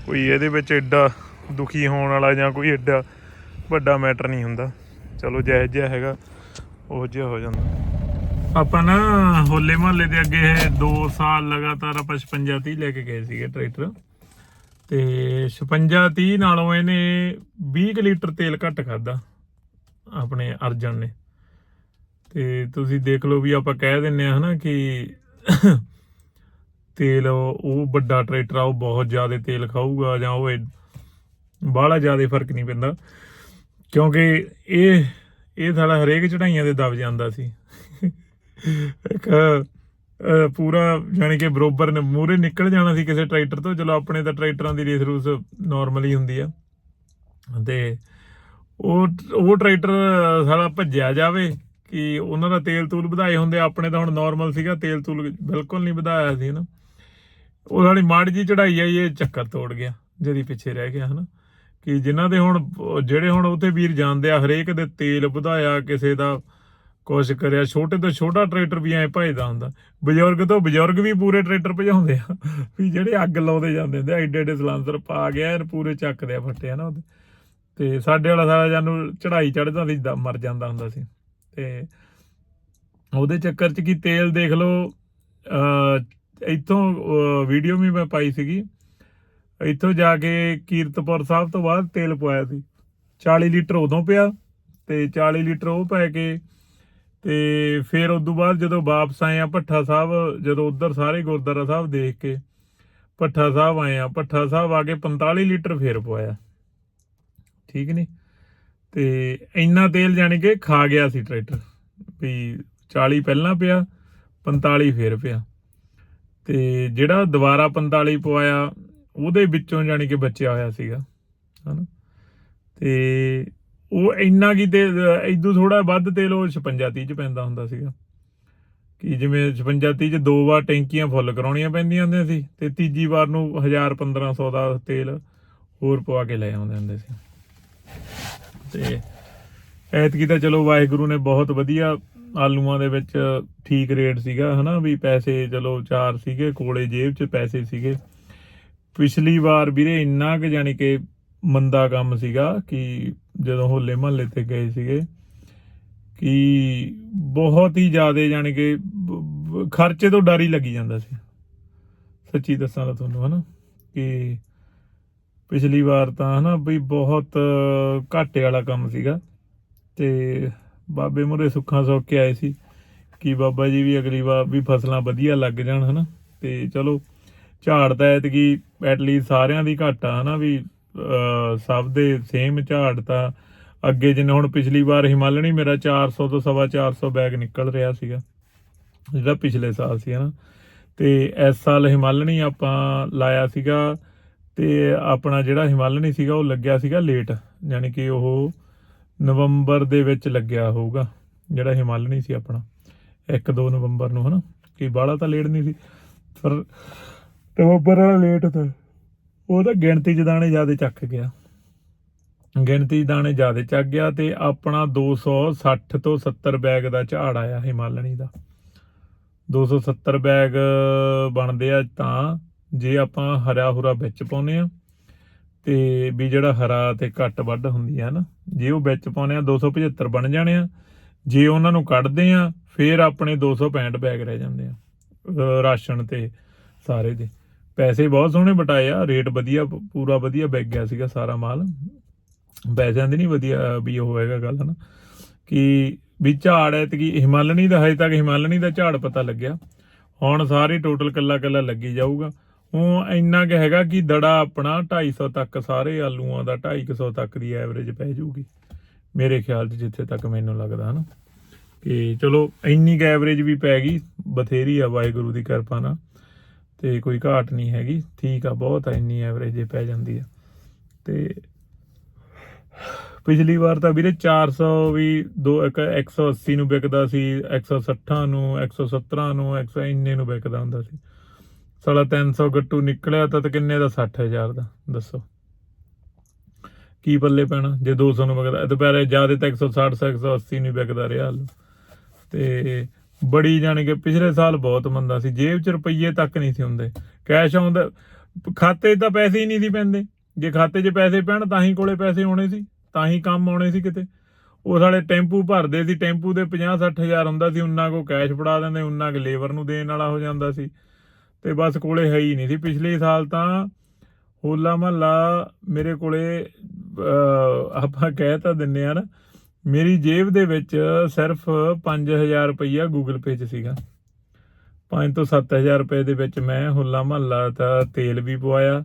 ਕੋਈ ਇਹਦੇ ਵਿੱਚ ਐਡਾ ਦੁਖੀ ਹੋਣ ਵਾਲਾ ਜਾਂ ਕੋਈ ਐਡਾ ਵੱਡਾ ਮੈਟਰ ਨਹੀਂ ਹੁੰਦਾ। ਚਲੋ ਜਿਹੋ ਜਿਹਾ ਹੈਗਾ, ਉਹ ਜਿਹਾ ਹੋ ਜਾਂਦਾ। ਆਪਾਂ ਨਾ ਹੋਲੇ ਮਹੱਲੇ ਦੇ ਅੱਗੇ 2 ਸਾਲ ਲਗਾਤਾਰ ਆਪਾਂ 56 30 ਲੈ ਕੇ ਗਏ ਸੀਗੇ ਟਰੈਕਟਰ। ਤੇ 56 30 ਨਾਲੋਂ ਇਹਨੇ 20 ਕੁ ਲੀਟਰ ਤੇਲ ਘੱਟ ਖਾਦਾ ਆਪਣੇ ਅਰਜਨ ਨੇ। ਤੇ ਤੁਸੀਂ ਦੇਖ ਲਓ ਵੀ ਆਪਾਂ ਕਹਿ ਦਿੰਨੇ ਆ ਹਨਾ ਕਿ ਤੇਲ ਉਹ ਵੱਡਾ ਟਰੈਕਟਰ ਆ, ਉਹ ਬਹੁਤ ਜ਼ਿਆਦਾ ਤੇਲ ਖਾਊਗਾ ਜਾਂ ਉਹ ਬਾਹਲਾ ਜ਼ਿਆਦਾ ਫ਼ਰਕ ਨਹੀਂ ਪੈਂਦਾ। ਕਿਉਂਕਿ ਇਹ ਇਹ ਸਾਲਾ ਹਰੇਕ ਚੜਾਈਆਂ ਦੇ ਦਬ ਜਾਂਦਾ ਸੀ। ਇੱਕ ਪੂਰਾ ਯਾਨੀ ਕਿ ਬਰੋਬਰ ਨੇ ਮੂਰੇ ਨਿਕਲ ਜਾਣਾ ਸੀ ਕਿਸੇ ਟਰੈਕਟਰ ਤੋਂ, ਚਲੋ ਆਪਣੇ ਤਾਂ ਟਰੈਕਟਰਾਂ ਦੀ ਰੇਸ ਰੂਸ ਨਾਰਮਲੀ ਹੁੰਦੀ ਆ। ਤੇ ਉਹ ਉਹ ਟਰੈਕਟਰ ਸਾਲਾ ਭੱਜਿਆ ਜਾਵੇ ਕਿ ਉਹਨਾਂ ਦਾ ਤੇਲ ਤੂਲ ਵਧਾਏ ਹੁੰਦੇ ਆਪਣੇ ਤਾਂ ਹੁਣ ਨਾਰਮਲ ਸੀਗਾ ਤੇਲ ਤੂਲ ਬਿਲਕੁਲ ਨਹੀਂ ਵਧਾਇਆ ਸੀ ਨਾ ਉਹ ਸਾਡੀ ਮਾੜੀ ਜੀ ਚੜਾਈ ਆਈ ਇਹ ਚੱਕਰ ਤੋੜ ਗਿਆ ਜਿਹੜੀ ਪਿੱਛੇ ਰਹਿ ਗਿਆ ਹਨਾ। ਕਿ ਜਿਨ੍ਹਾਂ ਦੇ ਹੁਣ ਜਿਹੜੇ ਹੁਣ ਉਤੇ ਵੀਰ ਜਾਂਦੇ ਆ ਹਰੇਕ ਦੇ ਤੇਲ ਵਧਾਇਆ ਕਿਸੇ ਦਾ ਕੁਛ ਕਰਿਆ ਛੋਟੇ ਤੋਂ ਛੋਟਾ ਟਰੈਕਟਰ ਵੀ ਐ ਭਜਦਾ ਹੁੰਦਾ। ਬਜ਼ੁਰਗ ਤੋਂ ਬਜ਼ੁਰਗ ਵੀ ਪੂਰੇ ਟਰੈਕਟਰ ਭਜਾਉਂਦੇ ਆ ਵੀ ਜਿਹੜੇ ਅੱਗ ਲਾਉਂਦੇ ਜਾਂਦੇ ਹੁੰਦੇ ਆ, ਐਡੇ ਐਡੇ ਸਲਾਂਸਰ ਪਾ ਗਿਆ ਪੂਰੇ ਚੱਕਦੇ ਆ ਫੱਟੇ ਨਾ ਉਹਦੇ ਤੇ ਸਾਡੇ ਵਾਲਾ ਸਾਰਾ ਜਾਨੂੰ ਚੜਾਈ ਚੜਦਾ ਸੀ, ਦ- ਮਰ ਜਾਂਦਾ ਹੁੰਦਾ ਸੀ। ਤੇ ਉਹਦੇ ਚੱਕਰ 'ਚ ਕੀ ਤੇਲ ਦੇਖ ਲਓ ਇੱਥੋਂ ਵੀਡੀਓ ਵੀ ਮੈਂ ਪਾਈ ਸੀਗੀ। ਇੱਥੋਂ ਜਾ ਕੇ ਕੀਰਤਪੁਰ ਸਾਹਿਬ ਤੋਂ ਬਾਅਦ ਤੇਲ ਪਵਾਇਆ ਸੀ। 40 ਲੀਟਰ ਉਦੋਂ ਪਿਆ ਤੇ 40 ਲੀਟਰ ਉਹ ਪੈ ਕੇ ਤੇ ਫਿਰ ਉਸ ਤੋਂ ਬਾਅਦ ਜਦੋਂ ਵਾਪਸ ਆਏ ਆ ਭੱਠਾ ਸਾਹਿਬ, ਜਦੋਂ ਉਧਰ ਸਾਰੇ ਗੁਰਦੁਆਰਾ ਸਾਹਿਬ ਦੇਖ ਕੇ, ਭੱਠਾ ਸਾਹਿਬ ਆਏ ਆ, ਭੱਠਾ ਸਾਹਿਬ ਆ ਕੇ 45 ਲੀਟਰ ਫੇਰ ਪਵਾਇਆ। ਠੀਕ ਨਹੀਂ ਤੇ ਇੰਨਾ ਤੇਲ ਜਾਣੀ ਕਿ ਖਾ ਗਿਆ ਸੀ ਟਰੈਕਟਰ, ਵੀ 40 ਪਹਿਲਾਂ ਪਿਆ 45 ਫੇਰ ਪਿਆ। ਤੇ ਜਿਹੜਾ ਦੁਬਾਰਾ 45 ਪਵਾਇਆ, ਉਹਦੇ ਵਿੱਚੋਂ ਜਾਣੀ ਕਿ ਬਚਿਆ ਹੋਇਆ ਸੀਗਾ, ਹਨਾ? ਤੇ ਉਹ ਇੰਨਾ ਕੀ ਤੇ ਇਦੋਂ ਥੋੜਾ ਵੱਧ ਤੇਲ, ਉਹ 56 30 ਚ ਪੈਂਦਾ ਹੁੰਦਾ ਸੀਗਾ। ਕਿ ਜਿਵੇਂ 56 30 ਚ ਦੋ ਵਾਰ ਟੈਂਕੀਆਂ ਫੁੱਲ ਕਰਾਉਣੀਆਂ ਪੈਂਦੀਆਂ ਹੁੰਦੀਆਂ ਸੀ, ਤੇ ਤੀਜੀ ਵਾਰ ਨੂੰ 1000 1500 ਦਾ ਤੇਲ ਹੋਰ ਪਵਾ ਕੇ ਲੈ ਆਉਂਦੇ ਹੁੰਦੇ ਸੀ। ਤੇ ਐਤਕੀ ਤਾਂ ਚਲੋ ਵਾਹਿਗੁਰੂ ਨੇ ਬਹੁਤ ਵਧੀਆ ਆਲੂਆਂ ਦੇ ਵਿੱਚ ਠੀਕ ਰੇਟ ਸੀਗਾ, ਹਨਾ, ਵੀ ਪੈਸੇ ਚਲੋ ਚਾਰ ਸੀਗੇ, ਕੋਲੇ ਜੇਬ 'ਚ ਪੈਸੇ ਸੀਗੇ। ਪਿਛਲੀ ਵਾਰ ਵੀਰੇ ਇੰਨਾ ਕਿ ਜਾਣੀ ਕਿ ਮੰਦਾ ਕੰਮ ਸੀਗਾ ਕਿ ਜਦੋਂ ਹੋਲੇ ਮਹੱਲੇ ਤੇ ਗਏ ਸੀਗੇ, ਕਿ ਬਹੁਤ ਹੀ ਜ਼ਿਆਦਾ ਜਾਣੀ ਕਿ ਖਰਚੇ ਤੋਂ ਡਰ ਹੀ ਲੱਗੀ ਜਾਂਦਾ ਸੀ। ਸੱਚੀ ਦੱਸਾਂ ਤਾਂ ਤੁਹਾਨੂੰ, ਹਨਾ, ਕਿ ਪਿਛਲੀ ਵਾਰ ਤਾਂ ਹਨਾ ਵੀ ਬਹੁਤ ਘਾਟੇ ਵਾਲਾ ਕੰਮ ਸੀਗਾ ਤੇ ਬਾਬੇ ਮੁਰੇ ਸੁੱਖਾਂ ਸੌਖ ਕੇ ਆਏ ਸੀ ਕਿ ਬਾਬਾ ਜੀ ਵੀ ਅਗਲੀ ਵਾਰ ਵੀ ਫਸਲਾਂ ਵਧੀਆ ਲੱਗ ਜਾਣ ਹਨਾ ਤੇ ਚਲੋ ਝਾੜ ਤਾਂ ਐਤਕੀ ਐਟਲੀਸਟ ਸਾਰਿਆਂ ਦੀ ਘਾਟਾ ਹਨਾ ਵੀ ਸਭ ਦੇ ਸੇਮ ਝਾੜ ਤਾਂ ਅੱਗੇ ਜਿਵੇਂ ਹੁਣ ਪਿਛਲੀ ਵਾਰ ਹਿਮਾਲਣੀ ਮੇਰਾ 400 ਤੋਂ ਸਵਾ 400 ਬੈਗ ਨਿਕਲ ਰਿਹਾ ਸੀਗਾ ਜਿਹੜਾ ਪਿਛਲੇ ਸਾਲ ਸੀ ਹਨਾ ਤੇ ਇਸ ਸਾਲ ਹਿਮਾਲਣੀ ਆਪਾਂ ਲਾਇਆ ਸੀਗਾ ਤੇ ਆਪਣਾ ਜਿਹੜਾ ਹਿਮਾਲਨੀ ਸੀਗਾ, ਉਹ ਲੱਗਿਆ ਸੀਗਾ ਲੇਟ ਯਾਨੀ ਕਿ ਉਹ ਨਵੰਬਰ ਦੇ ਵਿੱਚ ਲੱਗਿਆ ਹੋਊਗਾ, ਜਿਹੜਾ ਹਿਮਾਲਨੀ ਸੀ ਆਪਣਾ। 1-2 ਨਵੰਬਰ ਨੂੰ, ਹਨਾ? ਕਿ ਬਾਹਲਾ ਤਾਂ ਲੇਟ ਨਹੀਂ ਸੀ, ਪਰ ਨਵੰਬਰ ਵਾਲਾ ਲੇਟ ਤਾਂ ਉਹ ਤਾਂ ਗਿਣਤੀ ਚ ਦਾਣੇ ਜ਼ਿਆਦਾ ਚੱਕ ਗਿਆ। ਗਿਣਤੀ 'ਚ ਦਾਣੇ ਜ਼ਿਆਦਾ ਚੱਕ ਗਿਆ ਤੇ ਆਪਣਾ 260 ਤੋਂ 70 ਬੈਗ ਦਾ ਝਾੜ ਆਇਆ ਹਿਮਾਲਨੀ ਦਾ। 270 ਬੈਗ ਬਣਦੇ ਆ ਤਾਂ ਜੇ ਆਪਾਂ ਹਰਾ ਹੁਰਾ ਵਿੱਚ ਪਾਉਨੇ ਆ ਤੇ ਵੀ ਜਿਹੜਾ ਹਰਾ ਤੇ ਘੱਟ ਵੱਢ ਹੁੰਦੀ ਹੈ ਨਾ, ਜੇ ਉਹ ਵਿੱਚ ਪਾਉਨੇ ਆ 275 ਬਣ ਜਾਣੇ ਆ। ਜੇ ਉਹਨਾਂ ਨੂੰ ਕੱਢਦੇ ਆ ਫੇਰ ਆਪਣੇ 265 ਬੈਗ ਰਹਿ ਜਾਂਦੇ ਆ ਰਾਸ਼ਨ ਤੇ ਸਾਰੇ ਦੇ। ਪੈਸੇ ਬਹੁਤ ਸੋਹਣੇ ਬਟਾਏ ਆ, ਰੇਟ ਵਧੀਆ, ਪੂਰਾ ਵਧੀਆ ਵਿਕ ਗਿਆ ਸੀਗਾ ਸਾਰਾ ਮਾਲ। ਪੈਸਿਆਂ ਦੀ ਨਹੀਂ ਵਧੀਆ ਵੀ ਉਹ ਹੈਗਾ ਗੱਲ ਨਾ, ਕਿ ਵੀ ਝਾੜ ਹੈ ਤੇ ਹਿਮਾਲਣੀ ਦਾ, ਹਜੇ ਤੱਕ ਹਿਮਾਲਣੀ ਦਾ ਝਾੜ ਪਤਾ ਲੱਗਿਆ। ਹੁਣ ਸਾਰੇ ਟੋਟਲ ਕੱਲਾ ਕੱਲਾ ਲੱਗੀ ਜਾਊਗਾ। ਉਹ ਇੰਨਾ ਕਿ ਹੈਗਾ ਕਿ ਦੜਾ ਆਪਣਾ 250 ਤੱਕ ਸਾਰੇ ਆਲੂਆਂ ਦਾ 250 ਤੱਕ ਦੀ ਐਵਰੇਜ ਪੈ ਜਾਊਗੀ। ਮੇਰੇ ਖਿਆਲ 'ਚ ਜਿੱਥੇ ਤੱਕ ਮੈਨੂੰ ਲੱਗਦਾ ਹਨਾ। ਕਿ ਚਲੋ, ਇੰਨੀ ਕੁ ਐਵਰੇਜ ਵੀ ਪੈ ਗਈ, ਬਥੇਰੀ ਆ ਵਾਹਿਗੁਰੂ ਦੀ ਕਿਰਪਾ ਨਾਲ। ਤੇ ਕੋਈ ਘਾਟ ਨਹੀਂ ਹੈਗੀ, ਠੀਕ ਆ, ਬਹੁਤ ਆ, ਇੰਨੀ ਐਵਰੇਜ ਜੇ ਪੈ ਜਾਂਦੀ ਆ। ਤੇ ਪਿਛਲੀ ਵਾਰ ਤਾਂ ਵੀਰੇ 400 ਵੀ ਦੋ, ਇੱਕ 180 ਨੂੰ ਵਿਕਦਾ ਸੀ 160 ਨੂੰ 117 ਨੂੰ 100 ਇੰਨੇ ਨੂੰ ਵਿਕਦਾ ਹੁੰਦਾ ਸੀ। ਸਾਲਾ 300 ਗੱਟੂ ਨਿਕਲਿਆ ਤਾਂ ਤੇ ਕਿੰਨੇ ਦਾ? 60000 ਦਾ। ਦੱਸੋ। ਕੀ ਪੱਲੇ ਪੈਣਾ? ਜੇ 200 ਨੂੰ ਵਿਕਦਾ ਦੁਪਹਿਰੇ ਜ਼ਿਆਦਾ ਤਾਂ 160 180 ਨਹੀਂ ਵਿਕਦਾ ਰਿਹਾ ਆਲੂ ਤੇ ਬੜੀ ਜਾਣੀ ਕਿ ਪਿਛਲੇ ਸਾਲ ਬਹੁਤ ਮੰਦਾ ਸੀ। ਜੇਬ 'ਚ ਰੁਪਈਏ ਤੱਕ ਨਹੀਂ ਸੀ ਹੁੰਦੇ। ਕੈਸ਼ ਆਉਂਦਾ ਖਾਤੇ 'ਚ ਤਾਂ ਪੈਸੇ ਹੀ ਨਹੀਂ ਸੀ ਪੈਂਦੇ। ਜੇ ਖਾਤੇ 'ਚ ਪੈਸੇ ਪੈਣ ਤਾਂ ਹੀ ਕੋਲੇ ਪੈਸੇ ਆਉਣੇ ਸੀ। ਤਾਂ ਹੀ ਕੰਮ ਆਉਣੇ ਸੀ ਕਿਤੇ। ਉਹ ਸਾਲੇ ਟੈਂਪੂ ਭਰਦੇ ਸੀ। ਟੈਂਪੂ ਦੇ 50 60000 ਹੁੰਦਾ ਸੀ। ਉਹਨਾਂ ਕੋ ਕੈਸ਼ ਫੜਾ ਦਿੰਦੇ ਉਹਨਾਂ ਕੇ ਲੇਬਰ ਨੂੰ ਦੇਣ ਵਾਲਾ ਹੋ ਜਾਂਦਾ ਸੀ। ਤੇ ਬਸ ਕੋਲੇ ਹੈ ਹੀ ਨਹੀਂ ਸੀ। ਪਿਛਲੇ ਸਾਲ ਤਾਂ ਹੋਲਾ ਮਹੱਲਾ ਮੇਰੇ ਕੋਲੇ ਆਪਾਂ ਕਹਿ ਤਾਂ ਦਿੰਨੇ ਆ ਨਾ ਮੇਰੀ ਜੇਬ ਦੇ ਵਿੱਚ ਸਿਰਫ 5000 ਰੁਪਈਆ ਗੂਗਲ ਪੇ 'ਚ ਸੀਗਾ। 5 ਤੋਂ 7000 ਰੁਪਏ ਦੇ ਵਿੱਚ ਮੈਂ ਹੋਲਾ ਮਹੱਲਾ ਦਾ ਤੇਲ ਵੀ ਪਵਾਇਆ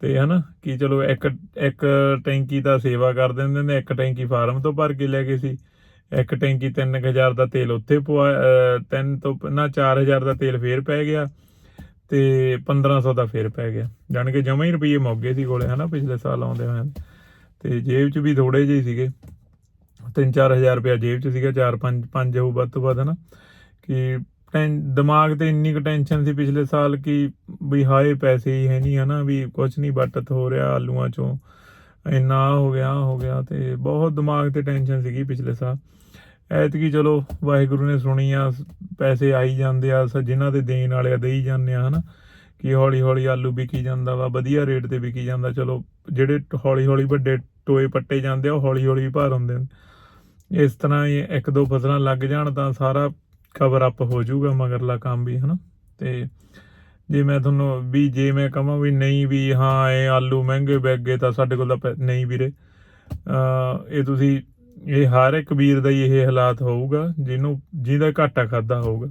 ਤੇ ਹਨਾ ਕਿ ਚਲੋ ਇੱਕ ਇੱਕ ਟੈਂਕੀ ਦਾ ਸੇਵਾ ਕਰ ਦਿੰਦੇ ਨੇ ਇੱਕ ਟੈਂਕੀ ਫਾਰਮ ਤੋਂ ਭਰ ਕੇ ਲੈ ਗਏ ਸੀ। ਇੱਕ ਟੈਂਕੀ 3000 ਦਾ ਤੇਲ ਉੱਥੇ ਪਵਾ ਅਹ, ਤਿੰਨ ਤੋਂ ਨਾ 4000 ਦਾ ਤੇਲ ਫੇਰ ਪੈ ਗਿਆ। ਤੇ 1500 ਦਾ ਫੇਰ ਪੈ ਗਿਆ। ਜਾਣ ਕੇ ਜਮਾ ਹੀ ਰੁਪਏ ਮੌਗੇ ਸੀ ਕੋਲੇ, ਹਨਾ, ਪਿਛਲੇ ਸਾਲ ਆਉਂਦੇ ਹੋਏ। ਤੇ ਜੇਬ 'ਚ ਵੀ ਥੋੜੇ ਜਿਹੇ ਸੀਗੇ। 3-4000 ਰੁਪਏ ਜੇਬ 'ਚ ਸੀਗਾ 4-5 5 ਹੋਊ ਵੱਧ ਤੋਂ ਵੱਧ, ਹਨਾ। ਕਿ ਟੈਨ ਦਿਮਾਗ ਤੇ ਇੰਨੀ ਕੁ ਟੈਨਸ਼ਨ ਸੀ ਪਿਛਲੇ ਸਾਲ ਕਿ ਵੀ ਹਾਏ, ਪੈਸੇ ਹੀ ਹੈ ਨਹੀਂ, ਹਨਾ, ਵੀ ਕੁਝ ਨਹੀਂ ਬਚਤ ਹੋ ਰਿਹਾ ਆਲੂਆਂ 'ਚੋਂ। ਇੰਨਾ ਆਹ ਹੋ ਗਿਆ, ਆਹ ਹੋ ਗਿਆ, ਤੇ ਬਹੁਤ ਦਿਮਾਗ ਤੇ ਟੈਨਸ਼ਨ ਸੀਗੀ ਪਿਛਲੇ ਸਾਲ। ਐਤਕੀ ਚਲੋ ਵਾਹਿਗੁਰੂ ਨੇ ਸੁਣੀ ਆ, ਪੈਸੇ ਆਈ ਜਾਂਦੇ ਆ, ਸ- ਜਿਨ੍ਹਾਂ ਦੇ ਦੇਣ ਵਾਲੇ ਆ, ਦੇਈ ਜਾਂਦੇ ਆ, ਹਨਾ। ਕਿ ਹੌਲੀ ਹੌਲੀ ਆਲੂ ਵਿਕੀ ਜਾਂਦਾ ਵਾ, ਵਧੀਆ ਰੇਟ ਤੇ ਵਿਕੀ ਜਾਂਦਾ। ਚਲੋ, ਜਿਹੜੇ ਹੌਲੀ ਹੌਲੀ ਵੱਡੇ ਟੋਏ ਪੱਟੇ ਜਾਂਦੇ ਆ, ਉਹ ਹੌਲੀ ਹੌਲੀ ਭਾਰ ਹੁੰਦੇ ਨੇ। ਇਸ ਤਰ੍ਹਾਂ ਹੀ ਇੱਕ ਦੋ ਫਸਲਾਂ ਲੱਗ ਜਾਣ ਤਾਂ ਸਾਰਾ ਕਵਰ ਅਪ ਹੋ ਜਾਊਗਾ ਮਗਰਲਾ ਕੰਮ ਵੀ, ਹਨਾ। ਤੇ ਜੇ ਮੈਂ ਤੁਹਾਨੂੰ, ਵੀ ਜੇ ਮੈਂ ਕਹਾਂ ਵੀ ਨਹੀਂ ਵੀ ਹਾਂ, ਇਹ ਆਲੂ ਮਹਿੰਗੇ ਵਿਕ ਗਏ ਤਾਂ ਸਾਡੇ ਕੋਲ ਤਾਂ ਪੈ- ਨਹੀਂ ਵੀਰੇ। ਇਹ ਤੁਸੀਂ ਇਹ ਹਰ ਇੱਕ ਵੀਰ ਦਾ ਹੀ ਇਹ ਹਾਲਾਤ ਹੋਊਗਾ, ਜਿਹਨੂੰ, ਜਿਹਦਾ ਘਾਟਾ ਖਾਦਾ ਹੋਊਗਾ।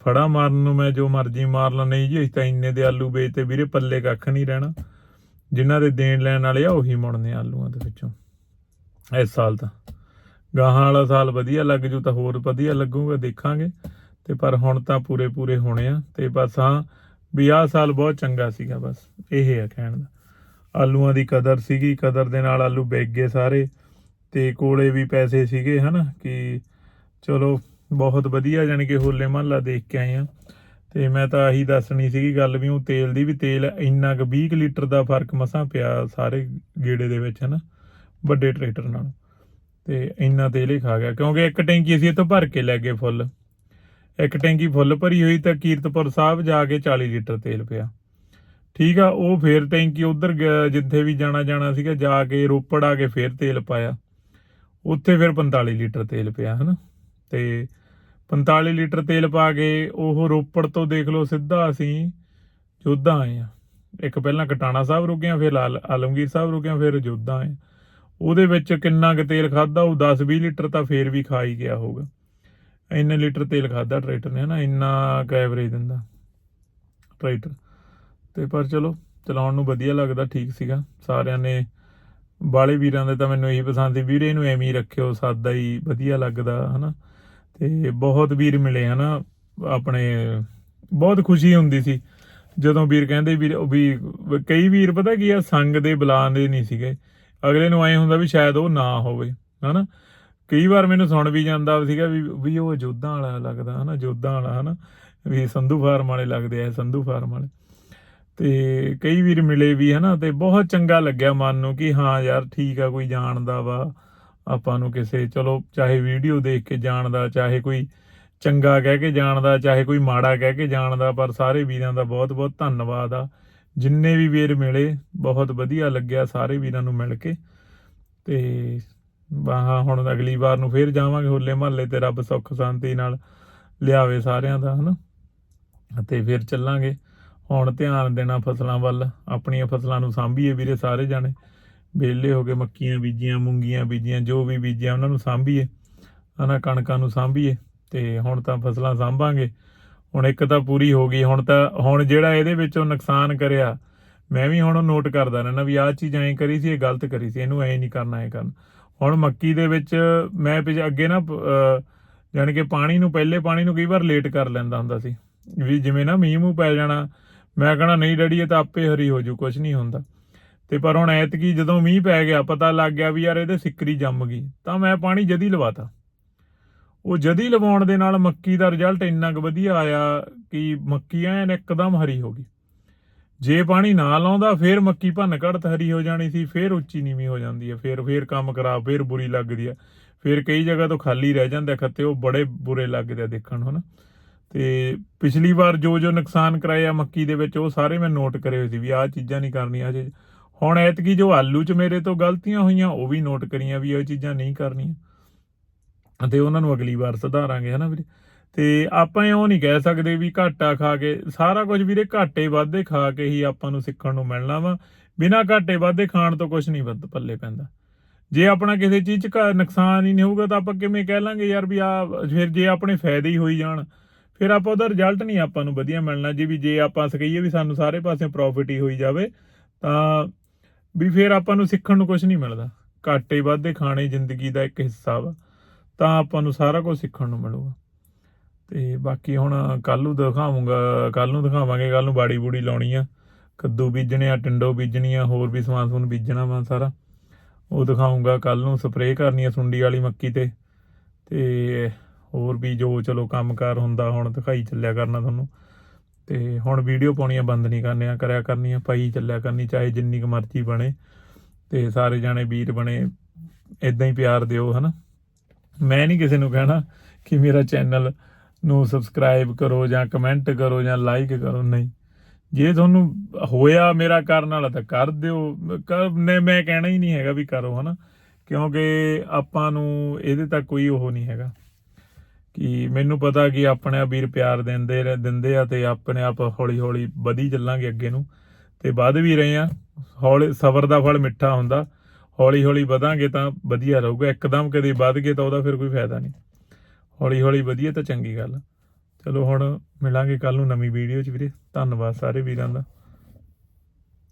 ਫੜਾ ਮਾਰਨ ਨੂੰ ਮੈਂ ਜੋ ਮਰਜ਼ੀ ਮਾਰ ਲਾਂ, ਨਹੀਂ ਜੀ ਤਾਂ ਇੰਨੇ ਦੇ ਆਲੂ ਵੇਚਤੇ ਵੀਰੇ, ਪੱਲੇ ਕੱਖ ਨਹੀਂ ਰਹਿਣਾ। ਜਿਨ੍ਹਾਂ ਦੇ ਦੇਣ ਲੈਣ ਵਾਲੇ ਆ, ਉਹੀ ਮੁੜਨੇ ਆਲੂਆਂ ਦੇ ਵਿੱਚੋਂ। ਇਸ ਸਾਲ ਤਾਂ। ਗਾਹਾਂ ਵਾਲਾ ਸਾਲ ਵਧੀਆ ਲੱਗ ਜੂ, ਤਾਂ ਹੋਰ ਵਧੀਆ ਲੱਗੂਗਾ, ਦੇਖਾਂਗੇ। ਤੇ ਪਰ ਹੁਣ ਤਾਂ ਪੂਰੇ ਪੂਰੇ ਹੋਣੇ ਆ, ਤੇ ਬਸ ਹਾਂ, ਵੀ ਆਹ ਸਾਲ ਬਹੁਤ ਚੰਗਾ ਸੀਗਾ, ਬਸ। ਇਹ ਆ ਕਹਿਣ ਦਾ। ਆਲੂਆਂ ਦੀ ਕਦਰ ਸੀਗੀ, ਕਦਰ ਦੇ ਨਾਲ ਆਲੂ ਵਿਕ ਗਏ ਸਾਰੇ। ਤੇ ਕੋਲੇ ਵੀ ਪੈਸੇ ਸੀਗੇ, ਹਨਾ, ਕਿ ਚਲੋ ਬਹੁਤ ਵਧੀਆ ਜਾਣੀ ਕਿ ਹੋਲੇ ਮਹੱਲਾ ਦੇਖ ਕੇ ਆਏ ਆ। ਤੇ ਮੈਂ ਤਾਂ ਆਹੀ ਦੱਸਣੀ ਸੀਗੀ ਗੱਲ ਵੀ, ਉਹ ਤੇਲ ਦੀ ਵੀ ਤੇਲ ਇੰਨਾ ਕੁ 20 ਕੁ ਲੀਟਰ ਦਾ ਫ਼ਰਕ ਮਸਾਂ ਪਿਆ ਸਾਰੇ ਗੇੜੇ ਦੇ ਵਿੱਚ, ਹਨਾ, ਵੱਡੇ ਟਰੈਕਟਰ ਨਾਲ। ਤੇ ਇੰਨਾ ਤੇਲ ਹੀ ਖਾ ਗਿਆ, ਕਿਉਂਕਿ ਇੱਕ ਟੈਂਕੀ ਅਸੀਂ ਇੱਥੋਂ ਭਰ ਕੇ ਲੈ ਗਏ ਫੁੱਲ। ਇੱਕ ਟੈਂਕੀ ਫੁੱਲ ਭਰੀ ਹੋਈ ਤਾਂ ਕੀਰਤਪੁਰ ਸਾਹਿਬ ਜਾ ਕੇ 40 ਲੀਟਰ ਤੇਲ ਪਿਆ। ਠੀਕ ਆ, ਉਹ ਫੇਰ ਟੈਂਕੀ ਉਧਰ ਜਿੱਥੇ ਵੀ ਜਾਣਾ ਜਾਣਾ ਸੀਗਾ, ਜਾ ਕੇ ਰੋਪੜ ਆ ਕੇ ਫੇਰ ਤੇਲ ਪਾਇਆ। ਉੱਥੇ ਫਿਰ 45 ਲੀਟਰ ਤੇਲ ਪਿਆ, ਹਨਾ? ਤੇ 45 ਲੀਟਰ ਤੇਲ ਪਾ ਕੇ ਉਹ ਰੋਪੜ ਤੋਂ ਦੇਖ ਲਓ ਸਿੱਧਾ ਅਸੀਂ ਜੋਧਾ ਆਏ ਆ ਇੱਕ ਪਹਿਲਾਂ ਕਟਾਣਾ ਸਾਹਿਬ ਰੁਕਿਆ ਫਿਰ ਲਾਲ ਆਲਮਗੀਰ ਸਾਹਿਬ ਰੁਕਿਆ ਫਿਰ ਜੋਧਾ ਆਏ ਉਹਦੇ ਵਿੱਚ ਕਿੰਨਾ ਕੁ ਤੇਲ ਖਾਦਾ ਉਹ 10 20 ਲੀਟਰ ਤਾਂ ਫੇਰ ਵੀ ਖਾ ਹੀ ਗਿਆ ਹੋਊਗਾ। ਇੰਨੇ ਲੀਟਰ ਤੇਲ ਖਾਦਾ ਟਰੈਕਟਰ ਨੇ, ਹਨਾ? ਇੰਨਾ ਕੁ ਐਵਰੇਜ ਦਿੰਦਾ ਟਰੈਕਟਰ। ਤੇ ਪਰ ਚਲੋ, ਚਲਾਉਣ ਨੂੰ ਵਧੀਆ ਲੱਗਦਾ, ਠੀਕ ਸੀਗਾ। ਸਾਰਿਆਂ ਨੇ ਬਾਲੇ ਵੀਰਾਂ ਦੇ ਤਾਂ ਮੈਨੂੰ ਇਹੀ ਪਸੰਦ ਸੀ, ਵੀਰੇ ਨੂੰ ਐਵੇਂ ਹੀ ਰੱਖਿਓ, ਸਾਦਾ ਹੀ ਵਧੀਆ ਲੱਗਦਾ, ਹਨਾ। ਤੇ ਬਹੁਤ ਵੀਰ ਮਿਲੇ, ਹਨਾ, ਆਪਣੇ, ਬਹੁਤ ਖੁਸ਼ੀ ਹੁੰਦੀ ਸੀ। ਜਦੋਂ ਵੀਰ ਕਹਿੰਦੇ ਵੀਰ ਉਹ ਵੀ ਕਈ ਵੀਰ ਪਤਾ ਕੀ ਆ, ਸੰਗ ਦੇ ਬੁਲਾਉਂਦੇ ਨਹੀਂ ਸੀਗੇ। ਅਗਲੇ ਨੂੰ ਐ ਹੁੰਦਾ ਵੀ ਸ਼ਾਇਦ ਉਹ ਨਾ ਹੋਵੇ, ਹਨਾ। ਕਈ ਵਾਰ ਮੈਨੂੰ ਸੁਣ ਵੀ ਜਾਂਦਾ ਸੀਗਾ ਵੀ ਵੀ ਉਹ ਜੋਧਾਂ ਵਾਲਾ ਲੱਗਦਾ, ਹਨਾ, ਜੋਧਾਂ ਵਾਲਾ, ਹਨਾ। ਵੀ ਸੰਧੂ ਫਾਰਮ ਵਾਲੇ ਲੱਗਦੇ ਆ ਸੰਧੂ ਫਾਰਮ ਵਾਲੇ। ਤੇ ਕਈ ਵੀਰ ਮਿਲੇ ਵੀ ਹਨਾ ਤੇ ਬਹੁਤ ਚੰਗਾ ਲੱਗਿਆ ਮਨ ਨੂੰ ਕਿ ਹਾਂ ਯਾਰ ਠੀਕ ਆ, ਕੋਈ ਜਾਣਦਾ ਵਾ। ਆਪਾਂ ਨੂੰ ਕਿਸੇ, ਚਲੋ ਚਾਹੇ ਵੀਡੀਓ ਦੇਖ ਕੇ ਜਾਣਦਾ, ਚਾਹੇ ਕੋਈ ਚੰਗਾ ਕਹਿ ਕੇ ਜਾਣਦਾ, ਚਾਹੇ ਕੋਈ ਮਾੜਾ ਕਹਿ ਕੇ ਜਾਣਦਾ, ਪਰ ਸਾਰੇ ਵੀਰਾਂ ਦਾ ਬਹੁਤ ਬਹੁਤ ਧੰਨਵਾਦ ਆ। ਜਿੰਨੇ ਵੀ ਵੀਰ ਮਿਲੇ, ਬਹੁਤ ਵਧੀਆ ਲੱਗਿਆ ਸਾਰੇ ਵੀਰਾਂ ਨੂੰ ਮਿਲ ਕੇ। ਤੇ ਬਾਹਾਂ ਹੁਣ ਅਗਲੀ ਵਾਰ ਨੂੰ ਫੇਰ ਜਾਵਾਂਗੇ ਹੋਲੇ ਮਹੱਲੇ ਤੇ ਰੱਬ ਸੁੱਖ ਸ਼ਾਂਤੀ ਨਾਲ ਲਿਆਵੇ ਸਾਰਿਆਂ ਦਾ, ਹਨਾ। ਅਤੇ ਫਿਰ ਚੱਲਾਂਗੇ। ਹੁਣ ਧਿਆਨ ਦੇਣਾ ਫਸਲਾਂ ਵੱਲ ਆਪਣੀਆਂ ਫਸਲਾਂ ਨੂੰ ਸਾਂਭੀਏ ਵੀਰੇ ਸਾਰੇ ਜਾਣੇ। ਵਿਹਲੇ ਹੋ ਕੇ ਮੱਕੀਆਂ ਬੀਜੀਆਂ ਮੂੰਗੀਆਂ ਬੀਜੀਆਂ ਜੋ ਵੀ ਬੀਜਿਆ ਉਹਨਾਂ ਨੂੰ ਸਾਂਭੀਏ ਹਨਾ ਕਣਕਾਂ ਨੂੰ ਸਾਂਭੀਏ ਤੇ ਹੁਣ ਤਾਂ ਫਸਲਾਂ ਸਾਂਭਾਂਗੇ। ਹੁਣ ਇੱਕ ਤਾਂ ਪੂਰੀ ਹੋ ਗਈ ਹੁਣ ਤਾਂ ਹੁਣ ਜਿਹੜਾ ਇਹਦੇ ਵਿੱਚੋਂ ਨੁਕਸਾਨ ਕਰਿਆ ਮੈਂ ਵੀ ਹੁਣ ਨੋਟ ਕਰਦਾ ਰਹਿਣਾ ਵੀ ਆਹ ਚੀਜ਼ ਐਂ ਕਰੀ ਸੀ ਇਹ ਗਲਤ ਕਰੀ ਸੀ ਇਹਨੂੰ ਐਂ ਨਹੀਂ ਕਰਨਾ ਐ ਕਰਨਾ। ਹੁਣ ਮੱਕੀ ਦੇ ਵਿੱਚ ਮੈਂ ਪਿਛ ਅੱਗੇ ਨਾ ਅਹ, ਜਾਣੀ ਕਿ ਪਾਣੀ ਨੂੰ ਪਹਿਲੇ ਪਾਣੀ ਨੂੰ ਕਈ ਵਾਰ ਲੇਟ ਕਰ ਲੈਂਦਾ ਹੁੰਦਾ ਸੀ ਵੀ ਜਿਵੇਂ ਨਾ ਮੀਂਹ ਮੂੰਹ ਪੈ ਜਾਣਾ ਮੈਂ ਕਹਣਾ, ਨਹੀਂ ਡੈਡੀ, ਇਹ ਤਾਂ ਆਪੇ ਹਰੀ ਹੋ ਜੂ ਕੁਝ ਨਹੀਂ ਹੁੰਦਾ। ਤੇ ਪਰ ਹੁਣ ਐਤਕੀ ਜਦੋਂ ਮੀਂਹ ਪੈ ਗਿਆ, ਪਤਾ ਲੱਗ ਗਿਆ ਵੀ ਯਾਰ ਇਹਦੇ ਸਿੱਕਰੀ ਜੰਮ ਗਈ। ਤਾਂ ਮੈਂ ਪਾਣੀ ਜਦੀ ਲਵਾਤਾ। ਉਹ ਜਦੀ ਲਵਾਉਣ ਦੇ ਨਾਲ ਮੱਕੀ ਦਾ ਰਿਜ਼ਲਟ ਇੰਨਾ ਕੁ ਵਧੀਆ ਆਇਆ ਕਿ ਮੱਕੀ ਐਨ ਇੱਕਦਮ ਹਰੀ ਹੋ ਗਈ। ਜੇ ਪਾਣੀ ਨਾ ਲਾਉਂਦਾ, ਫੇਰ ਮੱਕੀ ਭੰਨ ਘੜਤ ਹਰੀ ਹੋ ਜਾਣੀ ਸੀ, ਫੇਰ ਉੱਚੀ ਨੀਵੀਂ ਹੋ ਜਾਂਦੀ ਹੈ ਫੇਰ ਫੇਰ ਕੰਮ ਖਰਾਬ, ਫੇਰ ਬੁਰੀ ਲੱਗਦੀ ਹੈ ਫੇਰ ਕਈ ਜਗ੍ਹਾ ਤੋਂ ਖਾਲੀ ਰਹਿ ਜਾਂਦੇ ਆ ਖੱਤੇ, ਉਹ ਬੜੇ ਬੁਰੇ ਲੱਗਦੇ ਆ ਦੇਖਣ ਨੂੰ, ਹਨਾ। ਤੇ ਪਿਛਲੀ ਵਾਰ ਜੋ ਜੋ ਨੁਕਸਾਨ ਕਰਾਇਆ ਮੱਕੀ ਦੇ ਵਿੱਚ, ਉਹ ਸਾਰੇ ਮੈਂ ਨੋਟ ਕਰੇ ਹੋਏ ਸੀ ਵੀ ਆਹ ਚੀਜ਼ਾਂ ਨਹੀਂ ਕਰਨੀਆਂ ਜੇ ਹੁਣ ਐਤਕੀ ਜੋ ਆਲੂ 'ਚ ਮੇਰੇ ਤੋਂ ਗਲਤੀਆਂ ਹੋਈਆਂ, ਉਹ ਵੀ ਨੋਟ ਕਰੀਆਂ ਵੀ ਇਹ ਚੀਜ਼ਾਂ ਨਹੀਂ ਕਰਨੀਆਂ। ਅਤੇ ਉਹਨਾਂ ਨੂੰ ਅਗਲੀ ਵਾਰ ਸੁਧਾਰਾਂਗੇ, ਹਨਾ ਵੀਰੇ? ਤੇ ਆਪਾਂ ਇਹ ਉਹ ਨਹੀਂ ਕਹਿ ਸਕਦੇ ਵੀ ਘਾਟਾ ਖਾ ਕੇ, ਸਾਰਾ ਕੁਝ ਵੀਰੇ ਘਾਟੇ ਵਾਧੇ ਖਾ ਕੇ ਹੀ ਆਪਾਂ ਨੂੰ ਸਿੱਖਣ ਨੂੰ ਮਿਲਣਾ ਵਾ। ਬਿਨਾਂ ਘਾਟੇ ਵਾਧੇ ਖਾਣ ਤੋਂ ਕੁਝ ਨਹੀਂ ਵੱਧ ਪੱਲੇ ਪੈਂਦਾ। ਜੇ ਆਪਣਾ ਕਿਸੇ ਚੀਜ਼ 'ਚ ਘ- ਨੁਕਸਾਨ ਹੀ ਨਹੀਂ ਹੋਊਗਾ ਤਾਂ ਆਪਾਂ ਕਿਵੇਂ ਕਹਿ ਲਾਂਗੇ ਯਾਰ ਵੀ ਆ ਫਿਰ ਜੇ ਆਪਣੇ ਫਾਇਦੇ ਹੀ ਹੋਈ ਜਾਣ ਫਿਰ ਆਪਾਂ ਉਹਦਾ ਰਿਜ਼ਲਟ ਨਹੀਂ ਆਪਾਂ ਨੂੰ ਵਧੀਆ ਮਿਲਣਾ ਜੀ ਵੀ ਜੇ ਆਪਾਂ ਸਕਈਏ ਵੀ ਸਾਨੂੰ ਸਾਰੇ ਪਾਸੇ ਪ੍ਰੋਫਿਟ ਹੀ ਹੋਈ ਜਾਵੇ, ਤਾਂ ਵੀ ਫਿਰ ਆਪਾਂ ਨੂੰ ਸਿੱਖਣ ਨੂੰ ਕੁਝ ਨਹੀਂ ਮਿਲਦਾ। ਘਾਟੇ ਵਾਧੇ ਖਾਣੇ, ਜ਼ਿੰਦਗੀ ਦਾ ਇੱਕ ਹਿੱਸਾ ਵਾ, ਤਾਂ ਆਪਾਂ ਨੂੰ ਸਾਰਾ ਕੁਝ ਸਿੱਖਣ ਨੂੰ ਮਿਲੂਗਾ। ਤੇ ਬਾਕੀ ਹੁਣ ਕੱਲ ਨੂੰ ਦਿਖਾਵਾਂਗਾ ਕੱਲ ਨੂੰ ਦਿਖਾਵਾਂਗੇ ਕੱਲ ਨੂੰ ਬਾੜੀ ਬੂੜੀ ਲਾਉਣੀ ਆ। ਕੱਦੂ ਬੀਜਣੇ ਆ, ਟਿੰਡੋ ਬੀਜਣੀ ਆ, ਹੋਰ ਵੀ ਸਮਾਨ ਸਮੂਨ ਬੀਜਣਾ ਵਾ ਸਾਰਾ। ਉਹ ਦਿਖਾਉਂਗਾ ਕੱਲ ਨੂੰ ਸਪਰੇਅ ਕਰਨੀ ਆ ਸੁੰਡੀ ਵਾਲੀ ਮੱਕੀ ਤੇ ਤੇ ਹੋਰ ਵੀ ਜੋ ਚਲੋ ਕੰਮਕਾਰ ਹੁੰਦਾ, ਹੁਣ ਦਿਖਾਈ ਚੱਲਿਆ ਕਰਨਾ ਤੁਹਾਨੂੰ। ਤੇ ਹੁਣ ਵੀਡੀਓ ਪਾਉਣੀਆਂ ਬੰਦ ਨਹੀਂ ਕਰਨੀਆਂ, ਕਰਿਆ ਕਰਨੀਆਂ, ਪਾਈ ਚੱਲਿਆ ਕਰਨੀ, ਚਾਹੇ ਜਿੰਨੀ ਕੁ ਮਰਜ਼ੀ ਬਣੇ। ਤੇ ਸਾਰੇ ਜਾਣੇ ਵੀਰ ਬਣੇ ਇਦਾਂ ਹੀ ਪਿਆਰ ਦਿਓ, ਹਨਾ। ਮੈਂ ਨਹੀਂ ਕਿਸੇ ਨੂੰ ਕਹਿਣਾ ਕਿ ਮੇਰਾ ਚੈਨਲ ਨੂੰ ਸਬਸਕ੍ਰਾਈਬ ਕਰੋ ਜਾਂ ਕਮੈਂਟ ਕਰੋ ਜਾਂ ਲਾਈਕ ਕਰੋ, ਨਹੀਂ। ਜੇ ਤੁਹਾਨੂੰ ਹੋਇਆ ਮੇਰਾ ਕਰਨ ਵਾਲਾ ਤਾਂ ਕਰ ਦਿਓ। ਕਰ ਮੈਂ ਕਹਿਣਾ ਹੀ ਨਹੀਂ ਹੈਗਾ ਵੀ ਕਰੋ, ਹਨਾ। ਕਿਉਂਕਿ ਆਪਾਂ ਨੂੰ ਇਹਦੇ ਤੱਕ ਕੋਈ ਉਹ ਨਹੀਂ ਹੈਗਾ। ਕਿ ਮੈਨੂੰ ਪਤਾ ਕਿ ਆਪਣੇ ਆ ਵੀਰ ਪਿਆਰ ਦਿੰਦੇ ਰ- ਦਿੰਦੇ ਆ ਤੇ ਆਪਣੇ ਆਪ ਹੌਲੀ ਹੌਲੀ ਵਧੀ ਚੱਲਾਂਗੇ ਅੱਗੇ ਨੂੰ। ਤੇ ਵੱਧ ਵੀ ਰਹੇ ਆ। ਹੌਲੀ, ਸਬਰ ਦਾ ਫਲ ਮਿੱਠਾ ਹੁੰਦਾ। ਹੌਲੀ ਹੌਲੀ ਵਧਾਂਗੇ ਤਾਂ ਵਧੀਆ ਰਹੂਗਾ। ਇੱਕਦਮ ਕਦੇ ਵੱਧ ਗਏ ਤਾਂ ਉਹਦਾ ਫਿਰ ਕੋਈ ਫਾਇਦਾ ਨਹੀਂ। ਹੌਲੀ ਹੌਲੀ ਵਧੀਆ ਤਾਂ ਚੰਗੀ ਗੱਲ ਚਲੋ ਹੁਣ ਮਿਲਾਂਗੇ ਕੱਲ ਨੂੰ ਨਵੀਂ ਵੀਡੀਓ 'ਚ ਵੀਰੇ। ਧੰਨਵਾਦ ਸਾਰੇ ਵੀਰਾਂ ਦਾ।